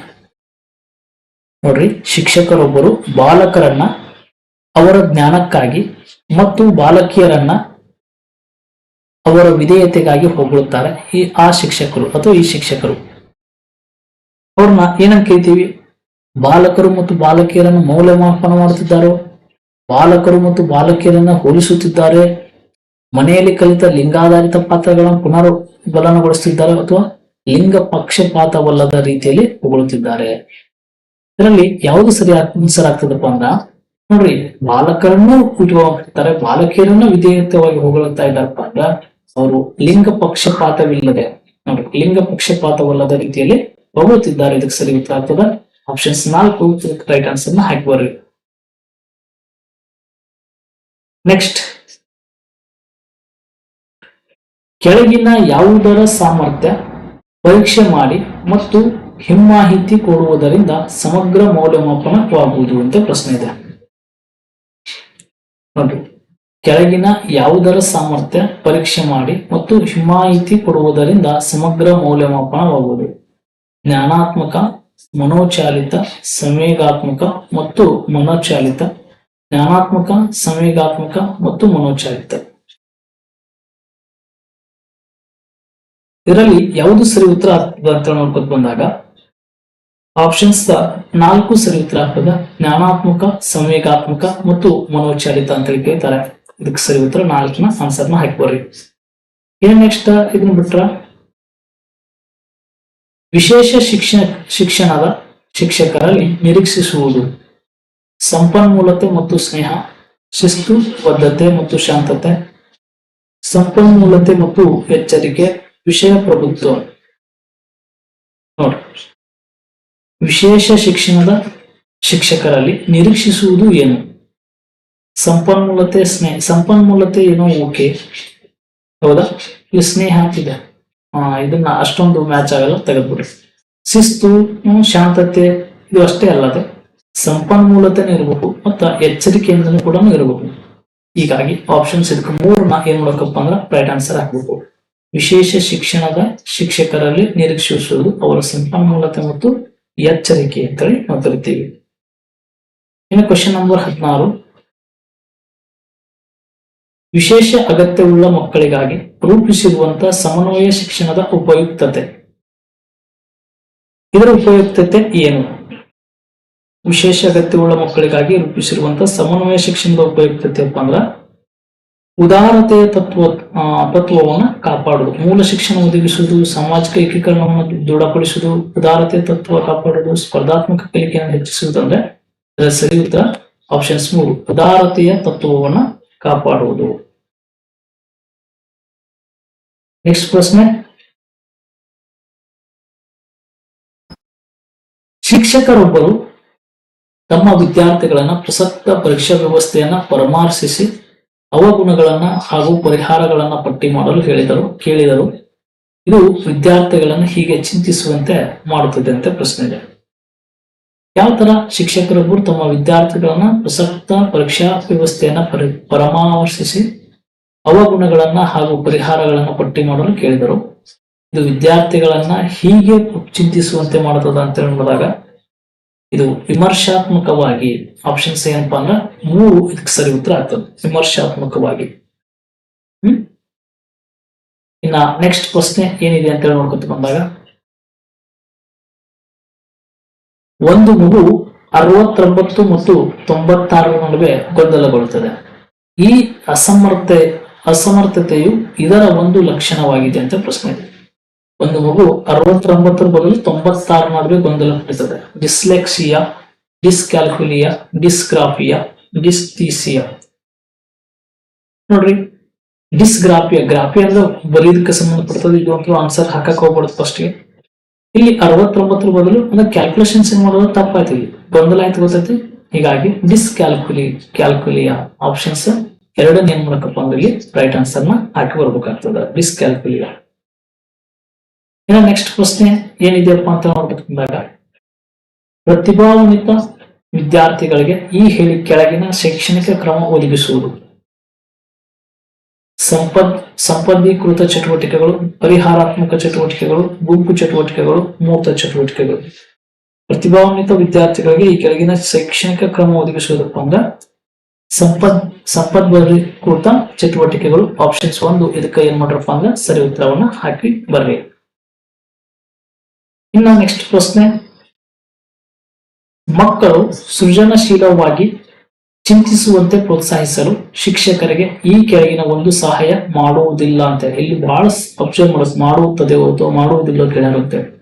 ನೋಡ್ರಿ, ಶಿಕ್ಷಕರೊಬ್ಬರು ಬಾಲಕರನ್ನ ಅವರ ಜ್ಞಾನಕ್ಕಾಗಿ ಮತ್ತು ಬಾಲಕಿಯರನ್ನ ಅವರ ವಿಧೇಯತೆಗಾಗಿ ಹೊಗಳುತ್ತಾರೆ. ಈ ಆ ಶಿಕ್ಷಕರು ಅಥವಾ ಈ ಶಿಕ್ಷಕರು. ಅವ್ರನ್ನ ಏನಂತ ಕೇಳ್ತೀವಿ? ಬಾಲಕರು ಮತ್ತು ಬಾಲಕಿಯರನ್ನು ಮೌಲ್ಯಮಾಪನ ಮಾಡುತ್ತಿದ್ದಾರೋ? ಬಾಲಕರು ಮತ್ತು ಬಾಲಕಿಯರನ್ನ ಹೋಲಿಸುತ್ತಿದ್ದಾರೆ? ಮನೆಯಲ್ಲಿ ಕಲಿತ ಲಿಂಗಾಧಾರಿತ ಪಾತ್ರಗಳನ್ನು ಪುನರ್ ಬಲನಗೊಳಿಸುತ್ತಿದ್ದಾರೆ ಅಥವಾ ಲಿಂಗ ಪಕ್ಷಪಾತವಲ್ಲದ ರೀತಿಯಲ್ಲಿ ಹೊಗಳುತ್ತಿದ್ದಾರೆ? ಇದರಲ್ಲಿ ಯಾವುದು ಸರಿ ಆನ್ಸರ್ ಆಗ್ತದಪ್ಪ ಅಂದ್ರ, ನೋಡ್ರಿ, ಬಾಲಕರನ್ನು ಇಟ್ಕೊಂಡಿರ್ತಾರೆ ಬಾಲಕಿಯರನ್ನು ವಿಧೇಯತವಾಗಿ ಹೊಗಳುತ್ತಾ ಇದ್ದಾರಪ್ಪ ಅಂದ್ರ, ಅವರು ಲಿಂಗ ಪಕ್ಷಪಾತವಿಲ್ಲದೆ, ನೋಡ್ರಿ, ಲಿಂಗ ಪಕ್ಷಪಾತವಲ್ಲದ ರೀತಿಯಲ್ಲಿ ಹೊಗಳುತ್ತಿದ್ದಾರೆ ಇದಕ್ಕೆ ಸರಿ ಉತ್ತರ ಆಗ್ತದ ಆಪ್ಷನ್ಸ್ ನಾಲ್ಕು ರೈಟ್ ಆನ್ಸರ್ನ ಹಾಕಿ ಬರ್ರಿ ನೆಕ್ಸ್ಟ್ ಕೆಳಗಿನ ಯಾವುದರ ಸಾಮರ್ಥ್ಯ ಪರೀಕ್ಷೆ ಮಾಡಿ ಮತ್ತು ಹಿಮ್ಮಾಹಿತಿ ಕೊಡುವುದರಿಂದ ಸಮಗ್ರ ಮೌಲ್ಯಮಾಪನವಾಗುವುದು ಅಂತ ಪ್ರಶ್ನೆ ಇದೆ. ನೋಡ್ರಿ ಕೆಳಗಿನ ಯಾವುದರ ಸಾಮರ್ಥ್ಯ ಪರೀಕ್ಷೆ ಮಾಡಿ ಮತ್ತು ಹಿಮ್ಮಾಹಿತಿ ಕೊಡುವುದರಿಂದ ಸಮಗ್ರ ಮೌಲ್ಯಮಾಪನವಾಗುವುದು ಜ್ಞಾನಾತ್ಮಕ, ಮನೋಚಾಲಿತ, ಸಂವೇಗಾತ್ಮಕ ಮತ್ತು ಮನೋಚಾಲಿತ. ಜ್ಞಾನಾತ್ಮಕ, ಸಂವೇಗಾತ್ಮಕ ಮತ್ತು ಮನೋಚಾಲಿತ. ಇದರಲ್ಲಿ ಯಾವುದು ಸರಿ ಉತ್ತರ ಅಂತ ನೋಡ್ಕೊತ ಬಂದಾಗ ಆಪ್ಷನ್ಸ್ ನಾಲ್ಕು ಸರಿ ಉತ್ತರ ಆಗ್ತದೆ. ಜ್ಞಾನಾತ್ಮಕ, ಸಂವೇಗಾತ್ಮಕ ಮತ್ತು ಮನೋಚಾಲಿತ ಅಂತ ಹೇಳಿ ಕೇಳ್ತಾರೆ. ಇದಕ್ಕೆ ಸರಿ ಉತ್ತರ ನಾಲ್ಕಿನ ಆನ್ಸರ್ನ ಹಾಕ್ಬೋರಿ ಏನ್ ನೆಕ್ಸ್ಟ್ ಇದನ್ನ ಬಿಟ್ರ? ವಿಶೇಷ ಶಿಕ್ಷಣ, ಶಿಕ್ಷಣದ ಶಿಕ್ಷಕರಲ್ಲಿ ನಿರೀಕ್ಷಿಸುವುದು. ಸಂಪನ್ಮೂಲತೆ ಮತ್ತು ಸ್ನೇಹ, ಶಿಸ್ತು, ಬದ್ಧತೆ ಮತ್ತು ಶಾಂತತೆ. ಸಂಪನ್ಮೂಲತೆ ಮತ್ತು ಎಚ್ಚರಿಕೆ, ವಿಷಯ ಪ್ರಭುತ್ವ. ನೋಡಿ. ವಿಶೇಷ ಶಿಕ್ಷಣದ ಶಿಕ್ಷಕರಲ್ಲಿ ನಿರೀಕ್ಷಿಸುವುದು ಏನು? ಸಂಪನ್ಮೂಲತೆ ಸ್ನೇಹ ಸಂಪನ್ಮೂಲತೆ ಏನೋ ಓಕೆ. ಹೌದಾ? ಇಲ್ಲಿ ಸ್ನೇಹ ಆ ಇದನ್ನ ಅಷ್ಟೊಂದು ಮ್ಯಾಚ್ ಆಗಲ್ಲ, ತೆಗೆದ್ಬಿಡಿ. ಶಿಸ್ತು ಶಾಂತತೆ, ಇದು ಅಷ್ಟೇ ಅಲ್ಲದೆ ಸಂಪನ್ಮೂಲತೆನೂ ಇರಬೇಕು, ಮತ್ತು ಎಚ್ಚರಿಕೆಯಿಂದನೂ ಕೂಡ ಇರಬೇಕು. ಹೀಗಾಗಿ ಆಪ್ಷನ್ಸ್ ಇದಕ್ಕೆ ಮೂರನ್ನ ಏನ್ ಮಾಡ್ಬೇಕಪ್ಪ ಅಂದ್ರೆ ರೈಟ್ ಆನ್ಸರ್ ಹಾಕ್ಬೇಕು. ವಿಶೇಷ ಶಿಕ್ಷಣದ ಶಿಕ್ಷಕರಲ್ಲಿ ನಿರೀಕ್ಷಿಸುವುದು, ಅವರ ಸಂಪನ್ಮೂಲತೆ ಮತ್ತು ಎಚ್ಚರಿಕೆ ಅಂತೇಳಿ ನಾವು ಕರಿತೀವಿ. ಇನ್ನು ಕ್ವಶನ್ ನಂಬರ್ ಹದಿನಾರು. ವಿಶೇಷ ಅಗತ್ಯವುಳ್ಳ ಮಕ್ಕಳಿಗಾಗಿ ರೂಪಿಸಿರುವಂತಹ ಸಮನ್ವಯ ಶಿಕ್ಷಣದ ಉಪಯುಕ್ತತೆ. ಇದರ ಉಪಯುಕ್ತತೆ ಏನು? ವಿಶೇಷ ಅಗತ್ಯವುಳ್ಳ ಮಕ್ಕಳಿಗಾಗಿ ರೂಪಿಸಿರುವಂತಹ ಸಮನ್ವಯ ಶಿಕ್ಷಣದ ಉಪಯುಕ್ತತೆ ಅಪ್ಪ ಅಂದ್ರ ಉದಾರತೆಯ ತತ್ವ ತತ್ವವನ್ನು ಕಾಪಾಡುವುದು. ಮೂಲ ಶಿಕ್ಷಣ ಒದಗಿಸುವುದು, ಸಾಮಾಜಿಕ ಏಕೀಕರಣವನ್ನು ದೃಢಪಡಿಸುವುದು, ಉದಾರತೆಯ ತತ್ವ ಕಾಪಾಡುವುದು, ಸ್ಪರ್ಧಾತ್ಮಕ ಕಲಿಕೆಯನ್ನು ಹೆಚ್ಚಿಸುವುದು ಅಂದ್ರೆ ಸರಿ ಉತ್ತರ ಆಪ್ಷನ್ಸ್ ಮೂರು. ಉದಾರತೆಯ ತತ್ವವನ್ನ ಕಾಪಾಡುವುದು. ನೆಕ್ಸ್ಟ್ ಪ್ರಶ್ನೆ. ಶಿಕ್ಷಕರೊಬ್ಬರು ತಮ್ಮ ವಿದ್ಯಾರ್ಥಿಗಳನ್ನ ಪ್ರಸಕ್ತ ಪರೀಕ್ಷಾ ವ್ಯವಸ್ಥೆಯನ್ನ ಪರಾಮರ್ಶಿಸಿ ಅವಗುಣಗಳನ್ನ ಹಾಗೂ ಪರಿಹಾರಗಳನ್ನ ಪಟ್ಟಿ ಮಾಡಲು ಹೇಳಿದರು, ಕೇಳಿದರು. ಇದು ವಿದ್ಯಾರ್ಥಿಗಳನ್ನು ಹೀಗೆ ಚಿಂತಿಸುವಂತೆ ಮಾಡುತ್ತದೆ ಅಂತ ಪ್ರಶ್ನೆ ಇದೆ ಯಾವ ತರ ಶಿಕ್ಷಕರೊಬ್ಬರು ತಮ್ಮ ವಿದ್ಯಾರ್ಥಿಗಳನ್ನ ಪ್ರಸಕ್ತ ಪರೀಕ್ಷಾ ವ್ಯವಸ್ಥೆಯನ್ನ ಪರಿ, ಪರಾಮರ್ಶಿಸಿ ಅವಗುಣಗಳನ್ನ ಹಾಗೂ ಪರಿಹಾರಗಳನ್ನ ಪಟ್ಟಿ ಮಾಡಲು ಕೇಳಿದರು. ಇದು ವಿದ್ಯಾರ್ಥಿಗಳನ್ನ ಹೀಗೆ ಚಿಂತಿಸುವಂತೆ ಮಾಡುತ್ತದೆ ಅಂತ ನೋಡಿದಾಗ ಇದು ವಿಮರ್ಶಾತ್ಮಕವಾಗಿ ಆಪ್ಷನ್ಸ್ ಏನಪ್ಪಾ ಅಂದ್ರೆ ಮೂರು ಇದಕ್ಕೆ ಸರಿ ಉತ್ತರ ಆಗ್ತದೆ. ವಿಮರ್ಶಾತ್ಮಕವಾಗಿ. ಹ್ಮ್? ಇನ್ನ ನೆಕ್ಸ್ಟ್ ಪ್ರಶ್ನೆ ಏನಿದೆ ಅಂತ ಹೇಳಿ ನೋಡ್ಕೊತ ಬಂದಾಗ ಒಂದು ಮಗು ಅರವತ್ತೊಂಬತ್ತು ಮತ್ತು ತೊಂಬತ್ತಾರರ ನಡುವೆ ಗೊಂದಲಗೊಳ್ಳುತ್ತದೆ ಈ ಅಸಮರ್ಥ, ಅಸಮರ್ಥತೆಯು ಇದರ ಒಂದು ಲಕ್ಷಣವಾಗಿದೆ ಅಂತ ಪ್ರಶ್ನೆ ಇದೆ. ಒಂದು ಮಗು ಅರವತ್ತೊಂಬತ್ತರ ಬದಲು ತೊಂಬತ್ತಾರ ನಡುವೆ ಗೊಂದಲ ಪಡಿಸುತ್ತದೆ ಡಿಸ್ಲೆಕ್ಸಿಯಾ ಡಿಸ್ಕ್ಯಾಲ್ಕುಲಿಯಾ ಡಿಸ್ಗ್ರಾಫಿಯಾ, ಡಿಸ್ತೀಸಿಯಾ. ನೋಡ್ರಿ, ಡಿಸ್ಗ್ರಾಫಿಯಾ, ಗ್ರಾಫಿಯಾ ಅಂದ್ರೆ ಬರೀದಕ್ಕೆ ಸಂಬಂಧಪಡ್ತದೆ ಇದು ಅಂತೂ ಆನ್ಸರ್ ಹಾಕಕ್ ಹೋಗ್ಬಾರ್ದು ಫಸ್ಟ್ಗೆ. ಇಲ್ಲಿ ಅರವತ್ತೊಂಬತ್ತರ ಬದಲು ಅಂದ್ರೆ ಕ್ಯಾಲ್ಕುಲೇಷನ್ಸ್ ಏನ್ ಮಾಡೋದು ತಪ್ಪಾಯ್ತು ಇಲ್ಲಿ. ಗೊಂದಲ ಆಯ್ತು ಗೊತ್ತೈತಿ? ಹೀಗಾಗಿ ಡಿಸ್ಕ್ಯಾಲ್ಕುಲಿ ಕ್ಯಾಲ್ಕುಲಿಯಾ ಆಪ್ಷನ್ಸ್ ಎರಡನೇ ಏನ್ ಮಾಡಕಪ್ಪ ಅಂದ್ರೆ ಇಲ್ಲಿ ರೈಟ್ ಆನ್ಸರ್ನ ಹಾಕಿ ಬರ್ಬೇಕಾಗ್ತದೆ. ಡಿಸ್ಕ್ಯಾಲ್ಕುಲಿಯಾ ಇನ್ನ ನೆಕ್ಸ್ಟ್ ಪ್ರಶ್ನೆ ಏನಿದೆಯಪ್ಪ ಅಂತ ನೋಡ್ಬೇಕಂದಾಗ ಪ್ರತಿಭಾನ್ವಿತ ವಿದ್ಯಾರ್ಥಿಗಳಿಗೆ ಈ ಹೇಳಿ ಕೆಳಗಿನ ಶೈಕ್ಷಣಿಕ ಕ್ರಮ ಒದಗಿಸುವುದು. ಸಂಪದ್, ಸಂಪದೀಕೃತ ಚಟುವಟಿಕೆಗಳು, ಪರಿಹಾರಾತ್ಮಕ ಚಟುವಟಿಕೆಗಳು, ಗುಂಪು ಚಟುವಟಿಕೆಗಳು, ಮೂರ್ತ ಚಟುವಟಿಕೆಗಳು. ಪ್ರತಿಭಾನ್ವಿತ ವಿದ್ಯಾರ್ಥಿಗಳಿಗೆ ಈ ಕೆಳಗಿನ ಶೈಕ್ಷಣಿಕ ಕ್ರಮ ಒದಗಿಸುವುದಪ್ಪ ಅಂದ್ರೆ ಸಂಪದ್ ಸಂಪದ್ಭರಿಕೃತ ಚಟುವಟಿಕೆಗಳು ಆಪ್ಷನ್ಸ್ ಒಂದು, ಇದಕ್ಕೆ ಏನ್ ಮಾಡ್ರಪ್ಪ ಅಂದ್ರೆ ಸರಿ ಉತ್ತರವನ್ನ ಹಾಕಿ ಬರ್ರಿ. ಇನ್ನ ನೆಕ್ಸ್ಟ್ ಪ್ರಶ್ನೆ. ಮಕ್ಕಳು ಸೃಜನಶೀಲವಾಗಿ ಚಿಂತಿಸುವಂತೆ ಪ್ರೋತ್ಸಾಹಿಸಲು ಶಿಕ್ಷಕರಿಗೆ ಈ ಕೆಳಗಿನ ಒಂದು ಸಹಾಯ ಮಾಡುವುದಿಲ್ಲ ಅಂತ ಇಲ್ಲಿ ಬಹಳ ಮಾಡೋದು ಮಾಡುತ್ತದೆ ಅಥವಾ ಮಾಡುವುದಿಲ್ಲ ಕೇಳಿರುತ್ತೆ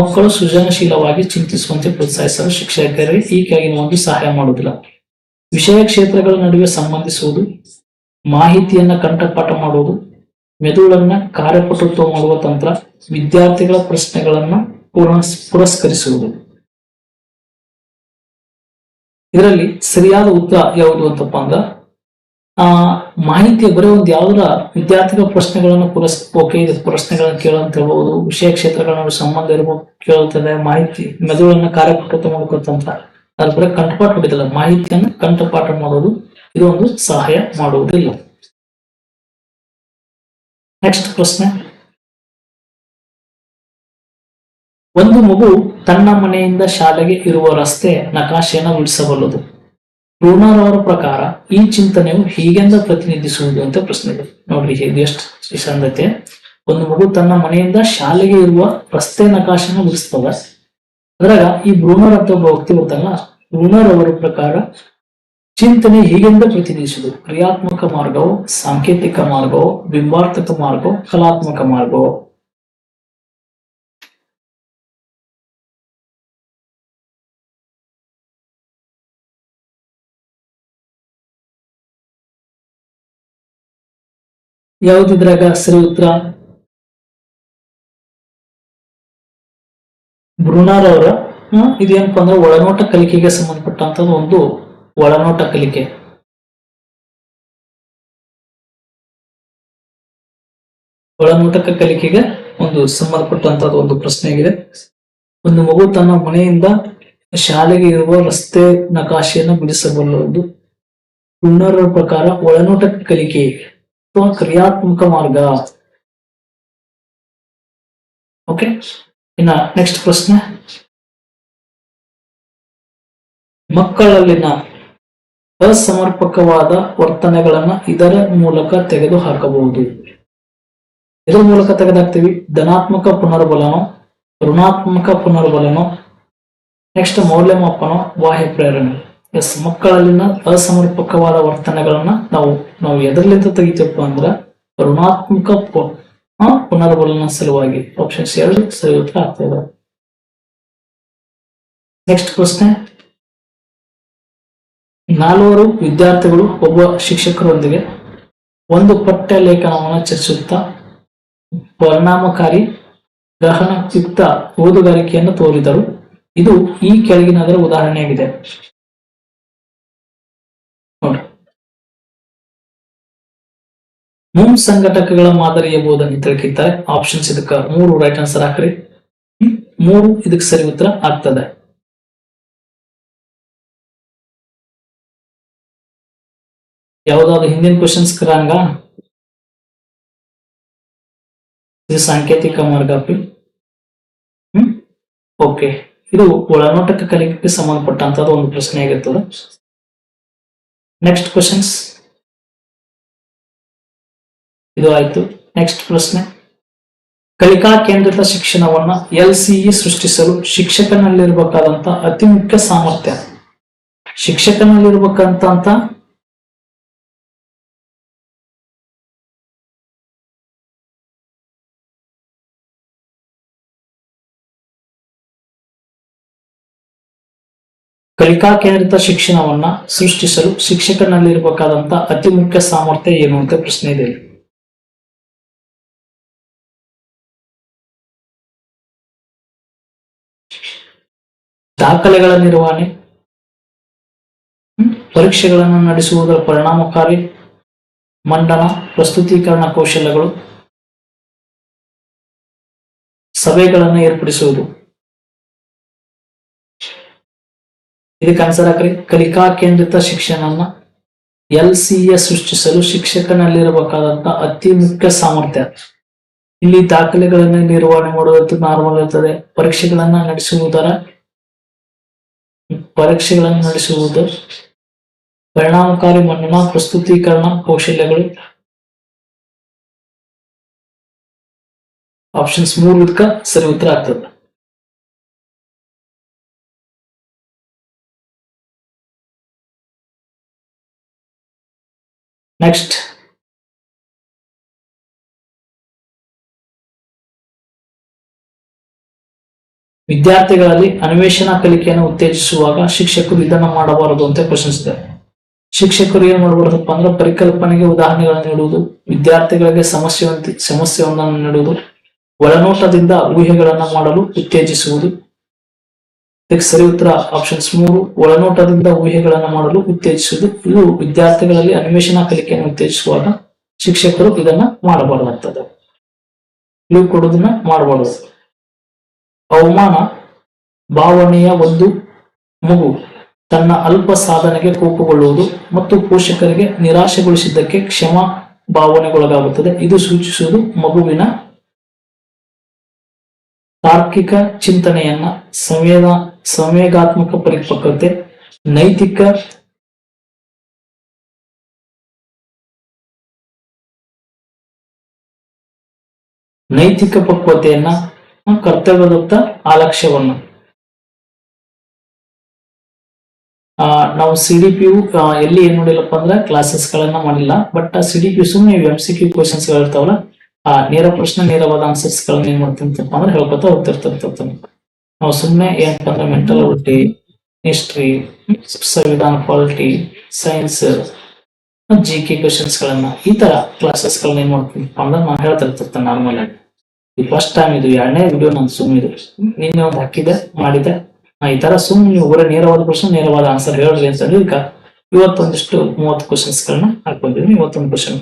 ಮಕ್ಕಳು ಸೃಜನಶೀಲವಾಗಿ ಚಿಂತಿಸುವಂತೆ ಪ್ರೋತ್ಸಾಹಿಸಲು ಶಿಕ್ಷಕರಿಗೆ ಈ ಕೆಳಗಿನ ಒಂದು ಸಹಾಯ ಮಾಡುವುದಿಲ್ಲ. ವಿಷಯ ಕ್ಷೇತ್ರಗಳ ನಡುವೆ ಸಂಬಂಧಿಸುವುದು, ಮಾಹಿತಿಯನ್ನ ಕಂಠಪಾಠ ಮಾಡುವುದು, ಮೆದುಳನ್ನ ಕಾರ್ಯಪಟುತ್ವ ಮಾಡುವ ತಂತ್ರ, ವಿದ್ಯಾರ್ಥಿಗಳ ಪ್ರಶ್ನೆಗಳನ್ನ ಪುರಸ್, ಪುರಸ್ಕರಿಸುವುದು. ಇದರಲ್ಲಿ ಸರಿಯಾದ ಉತ್ತರ ಯಾವುದು ಅಂತಪ್ಪ ಅಂದ್ರ, ಆ ಮಾಹಿತಿ ಬರೀ ಒಂದು ಯಾವ್ದಾರ ವಿದ್ಯಾರ್ಥಿಗಳ ಪ್ರಶ್ನೆಗಳನ್ನ ಪುರಸ್, ಓಕೆ ಪ್ರಶ್ನೆಗಳನ್ನು ಪ್ರಶ್ನೆಗಳನ್ನ ಕೇಳೋ ಅಂತ ಹೇಳ್ಬೋದು, ವಿಷಯ ಕ್ಷೇತ್ರಗಳ ಸಂಬಂಧ ಇರ್ಬೋದು, ಕೇಳುತ್ತದೆ, ಮಾಹಿತಿ, ಮೆದುಳನ್ನ ಕಾರ್ಯಪಟ್ಟ ಮಾಡ್ಕೊತಂತ. ಅದ್ರ ಬರೀ ಕಂಠಪಾಠ ಹೊಡಿದಲ್ಲ ಮಾಹಿತಿಯನ್ನ ಕಂಠಪಾಠ ಮಾಡೋದು ಇದು ಒಂದು ಸಹಾಯ ಮಾಡುವುದಿಲ್ಲ. ನೆಕ್ಸ್ಟ್ ಪ್ರಶ್ನೆ. ಒಂದು ಮಗು ತನ್ನ ಮನೆಯಿಂದ ಶಾಲೆಗೆ ಇರುವ ರಸ್ತೆ ನಕಾಶೆಯನ್ನು ಉಳಿಸಬಲ್ಲದು. ಬ್ರೂನರ್ ಪ್ರಕಾರ ಈ ಚಿಂತನೆಯು ಹೀಗೆಂದ ಪ್ರತಿನಿಧಿಸುವುದು ಅಂತ ಪ್ರಶ್ನೆ ಇದೆ ನೋಡ್ರಿ, ಇದು ಎಷ್ಟು ಸಂದತೆ ಒಂದು ಮಗು ತನ್ನ ಮನೆಯಿಂದ ಶಾಲೆಗೆ ಇರುವ ರಸ್ತೆ ನಕಾಶೆನ ಉಳಿಸ್ತದ. ಅದ್ರಾಗ ಈ ಬ್ರೂನರ್ ಅಂತ ಒಬ್ಬ ವ್ಯಕ್ತಿ ಬರ್ತಾನಲ್ಲ, ಬ್ರೂನರ್ ಪ್ರಕಾರ ಚಿಂತನೆ ಹೀಗೆಂದ ಪ್ರತಿನಿಧಿಸುವುದು. ಕ್ರಿಯಾತ್ಮಕ ಮಾರ್ಗವು, ಸಾಂಕೇತಿಕ ಮಾರ್ಗವು, ಬಿಂಬಾರ್ಥಕ ಮಾರ್ಗವು, ಕಲಾತ್ಮಕ ಮಾರ್ಗವು ಯಾವ್ದಿದ್ರಾಗ ಸರಿ ಉತ್ತರ? ಹ್ಮ್, ಇದೇನಪ್ಪ ಅಂದ್ರೆ ಒಳನೋಟ ಕಲಿಕೆಗೆ ಸಂಬಂಧಪಟ್ಟಂತದ್ದು ಒಂದು ಒಳನೋಟ ಕಲಿಕೆ. ಒಳನೋಟಕ ಕಲಿಕೆಗೆ ಒಂದು ಸಂಬಂಧಪಟ್ಟಂತದ್ದು ಒಂದು ಪ್ರಶ್ನೆ ಆಗಿದೆ. ಒಂದು ಮಗು ತನ್ನ ಮನೆಯಿಂದ ಶಾಲೆಗೆ ಇರುವ ರಸ್ತೆ ನಕಾಶೆಯನ್ನು ಬಿಡಿಸಬಲ್ಲದು. ಅವರ ಪ್ರಕಾರ ಒಳನೋಟ ಕಲಿಕೆ ಕ್ರಿಯಾತ್ಮಕ ಮಾರ್ಗ. ಓಕೆ ಇನ್ನ ನೆಕ್ಸ್ಟ್ ಪ್ರಶ್ನೆ. ಮಕ್ಕಳಲ್ಲಿನ ಅಸಮರ್ಪಕವಾದ ವರ್ತನೆಗಳನ್ನ ಇದರ ಮೂಲಕ ತೆಗೆದು ಹಾಕಬಹುದು ಇದರ ಮೂಲಕ ತೆಗೆದಾಕ್ತೀವಿ ಧನಾತ್ಮಕ ಪುನರ್ಬಲನ, ಋಣಾತ್ಮಕ ಪುನರ್ಬಲನ ನೆಕ್ಸ್ಟ್ ಮೌಲ್ಯಮಾಪನ, ಬಾಹ್ಯ ಪ್ರೇರಣೆ. ಎಸ್, ಮಕ್ಕಳಲ್ಲಿನ ಅಸಮರ್ಪಕವಾದ ವರ್ತನೆಗಳನ್ನ ನಾವು ನಾವು ಎದರ್ಲಿಂದ ತೆಗಿತೀವಪ್ಪ ಅಂದ್ರ ಋಣಾತ್ಮಕ ಪುನರ್ಬಲನ ಸಲುವಾಗಿ ಆಪ್ಷನ್ಸ್ ಎರಡು ಸರಿ ಉತ್ತರ ಆಗ್ತಾ ಇದೆ. ನೆಕ್ಸ್ಟ್ ಪ್ರಶ್ನೆ. ನಾಲ್ವರು ವಿದ್ಯಾರ್ಥಿಗಳು ಒಬ್ಬ ಶಿಕ್ಷಕರೊಂದಿಗೆ ಒಂದು ಪಠ್ಯ ಲೇಖನವನ್ನು ಚರ್ಚಿಸುತ್ತಾ ಪರಿಣಾಮಕಾರಿ ಗ್ರಹಣಯುಕ್ತ ಓದುಗಾರಿಕೆಯನ್ನು ತೋರಿದರು. ಇದು ಈ ಕೆಳಗಿನದರ ಉದಾಹರಣೆಯಾಗಿದೆ. ಮೂರು ಸಂಘಟಕಗಳ ಮಾದರಿ ಎಂಬುದನ್ನು ತಿಳ್ಕಿದ್ದಾರೆ ಆಪ್ಷನ್ಸ್ ಇದಕ್ಕ ಮೂರು ರೈಟ್ ಆನ್ಸರ್ ಹಾಕ್ರಿ? ಮೂರು ಇದಕ್ಕೆ ಸರಿ ಉತ್ತರ ಆಗ್ತದೆ. ಯಾವ್ದಾದ್ರು ಹಿಂದಿನ ಕ್ವಶನ್ಸ್ ಕರಂಗ? ಇದು ಸಾಂಕೇತಿಕ ಮಾರ್ಗ ಹ್ಮ್ ಓಕೆ ಇದು ಒಳನೋಟಕ ಕಲಿಕೆಗೆ ಸಂಬಂಧಪಟ್ಟಂತದ್ದು ಒಂದು ಪ್ರಶ್ನೆ ಆಗಿರ್ತದೆ. ನೆಕ್ಸ್ಟ್ ಕ್ವಶನ್ಸ್ ಇದು ಆಯ್ತು. ನೆಕ್ಸ್ಟ್ ಪ್ರಶ್ನೆ. ಕಲಿಕಾ ಕೇಂದ್ರಿತ ಶಿಕ್ಷಣವನ್ನ ಎಲ್ ಸಿಇ ಸೃಷ್ಟಿಸಲು ಶಿಕ್ಷಕನಲ್ಲಿರಬೇಕಾದಂತ ಅತಿ ಮುಖ್ಯ ಸಾಮರ್ಥ್ಯ. ಶಿಕ್ಷಕನಲ್ಲಿರ್ಬೇಕಂತ ಕಲಿಕಾ ಕೇಂದ್ರಿತ ಶಿಕ್ಷಣವನ್ನ ಸೃಷ್ಟಿಸಲು ಶಿಕ್ಷಕನಲ್ಲಿರಬೇಕಾದಂತ ಅತಿ ಮುಖ್ಯ ಸಾಮರ್ಥ್ಯ ಏನು ಅಂತ ಪ್ರಶ್ನೆ ಇದೆ. ದಾಖಲೆಗಳ ನಿರ್ವಹಣೆ ಪರೀಕ್ಷೆಗಳನ್ನು ನಡೆಸುವುದರ ಪರಿಣಾಮಕಾರಿ ಮಂಡನ ಪ್ರಸ್ತುತೀಕರಣ ಕೌಶಲ್ಯಗಳು, ಸಭೆಗಳನ್ನು ಏರ್ಪಡಿಸುವುದು. ಇದಕ್ಕೆ ಆನ್ಸರ್ ಕಲಿಕಾ ಕೇಂದ್ರಿತ ಶಿಕ್ಷಣವನ್ನು ಎಲ್ ಸಿಎ ಸೃಷ್ಟಿಸಲು ಶಿಕ್ಷಕನಲ್ಲಿರಬೇಕಾದಂತ ಅತಿ ಮುಖ್ಯ ಸಾಮರ್ಥ್ಯ. ಇಲ್ಲಿ ದಾಖಲೆಗಳನ್ನು ನಿರ್ವಹಣೆ ಮಾಡುವುದು ನಾರ್ಮಲ್ ಇರ್ತದೆ. ಪರೀಕ್ಷೆಗಳನ್ನ ನಡೆಸುವುದರ ಪರೀಕ್ಷೆಗಳನ್ನು ನಡೆಸುವುದು ಪರಿಣಾಮಕಾರಿ ಮನ್ನಣಾ ಪ್ರಸ್ತುತೀಕರಣ ಕೌಶಲ್ಯಗಳು. ಆಪ್ಷನ್ಸ್ ಇದಕ್ಕ ಸರಿ ಉತ್ತರ ಆಗ್ತದೆ. ನೆಕ್ಸ್ಟ್ ವಿದ್ಯಾರ್ಥಿಗಳಲ್ಲಿ ಅನ್ವೇಷಣಾ ಕಲಿಕೆಯನ್ನು ಉತ್ತೇಜಿಸುವಾಗ ಶಿಕ್ಷಕರು ಇದನ್ನ ಮಾಡಬಾರದು ಅಂತ ಪ್ರಶ್ನಿಸಿದ್ದಾರೆ. ಶಿಕ್ಷಕರು ಏನ್ ಮಾಡಬಾರ್ದಪ್ಪ ಅಂದ್ರೆ ಪರಿಕಲ್ಪನೆಗೆ ಉದಾಹರಣೆಗಳನ್ನು ನೀಡುವುದು, ವಿದ್ಯಾರ್ಥಿಗಳಿಗೆ ಸಮಸ್ಯೆ ಸಮಸ್ಯೆಯೊಂದನ್ನು ನೀಡುವುದು, ಒಳನೋಟದಿಂದ ಊಹೆಗಳನ್ನ ಮಾಡಲು ಉತ್ತೇಜಿಸುವುದು. ಇದಕ್ಕೆ ಸರಿ ಉತ್ತರ ಆಪ್ಷನ್ಸ್ ಮೂರು, ಒಳನೋಟದಿಂದ ಊಹೆಗಳನ್ನ ಮಾಡಲು ಉತ್ತೇಜಿಸುವುದು. ಇದು ವಿದ್ಯಾರ್ಥಿಗಳಲ್ಲಿ ಅನ್ವೇಷಣಾ ಕಲಿಕೆಯನ್ನು ಉತ್ತೇಜಿಸುವಾಗ ಶಿಕ್ಷಕರು ಇದನ್ನ ಮಾಡಬಾರ್ದಾಗ್ತದೆ ಇವು ಕೊಡೋದನ್ನ ಮಾಡಬಾರ್ದು. ಅವಮಾನ ಭಾವನೆಯ ಒಂದು ಮಗು ತನ್ನ ಅಲ್ಪ ಸಾಧನೆಗೆ ಕೋಪಗೊಳ್ಳುವುದು ಮತ್ತು ಪೋಷಕರಿಗೆ ನಿರಾಶೆಗೊಳಿಸಿದ್ದಕ್ಕೆ ಕ್ಷಮ ಭಾವನೆಗೊಳಗಾಗುತ್ತದೆ. ಇದು ಸೂಚಿಸುವುದು ಮಗುವಿನ ತಾರ್ಕಿಕ ಚಿಂತನೆಯನ್ನ ಸಂವೇದ, ಸಂವೇಗಾತ್ಮಕ ಪರಿಪಕ್ವತೆ, ನೈತಿಕ ನೈತಿಕ ಪಕ್ವತೆಯನ್ನ ಕರ್ತವ್ಯದತ್ತ ಆ, ನಾವು ಸಿ ಡಿ ಪಿ ಯು ಎಲ್ಲಿ ಏನ್ ಮಾಡಿಲ್ಲಪ್ಪ ಅಂದ್ರೆ ಕ್ಲಾಸಸ್ ಗಳನ್ನ ಮಾಡಿಲ್ಲ. ಬಟ್ ಸಿ ಡಿ ಪಿ ಸುಮ್ಮನೆ ಎಂ ಸಿ ಕ್ಯೂ ಕ್ವಶನ್ಸ್ ಗಳಿರ್ತಾವಲ್ಲ ಆ ನೇರ ಪ್ರಶ್ನೆ ನೇರವಾದ ಆನ್ಸರ್ಸ್ ಗಳನ್ನ ಏನ್ ಮಾಡ್ತಿರ್ತಪ್ಪ ಅಂದ್ರೆ ಹೇಳ್ಕೊತಾ ಹೋಗ್ತಿರ್ತಂತ ನಾವು ಸುಮ್ಮನೆ ಏನಪ್ಪ ಅಂದ್ರೆ ಮೆಂಟಲ್ ಅಬಿಲಿಟಿ ಹಿಸ್ಟ್ರಿ ಸಂವಿಧಾನ polity science G K questions ಗಳನ್ನ ಈ ತರ ಕ್ಲಾಸಸ್ ಗಳನ್ನ ಏನ್ ಮಾಡ್ತೀನಿ ಅಂದ್ರೆ ನಾನು ಹೇಳ್ತಿರ್ತಿರ್ತೇನೆ ನಾರ್ಮಲ್ ಆಗಿ. ಫಸ್ಟ್ ಟೈಮ್ ಇದು ಎರಡನೇ ವಿಡಿಯೋ ನಾನು ಸುಮ್ ಇದು. ನಿನ್ನೆ ಒಂದು ಹಾಕಿದ್ದೆ, ಮಾಡಿದ್ದೆ. ಈ ತರ ಸುಮ್ ನೀವು ಬರೋ ನೇರವಾದ ಪ್ರಶ್ನೆ ನೇರವಾದ ಆನ್ಸರ್ ಹೇಳ್ರಿ ಅಂತ ಹೇಳಿ ಈಗ ಇವತ್ತೊಂದಿಷ್ಟು ಮೂವತ್ತು ಕ್ವಶನ್ಸ್ ಗಳನ್ನ ಹಾಕೊಂಡಿದ್ದೀನಿ ಇವತ್ತೊಂದು ಕ್ವಶನ್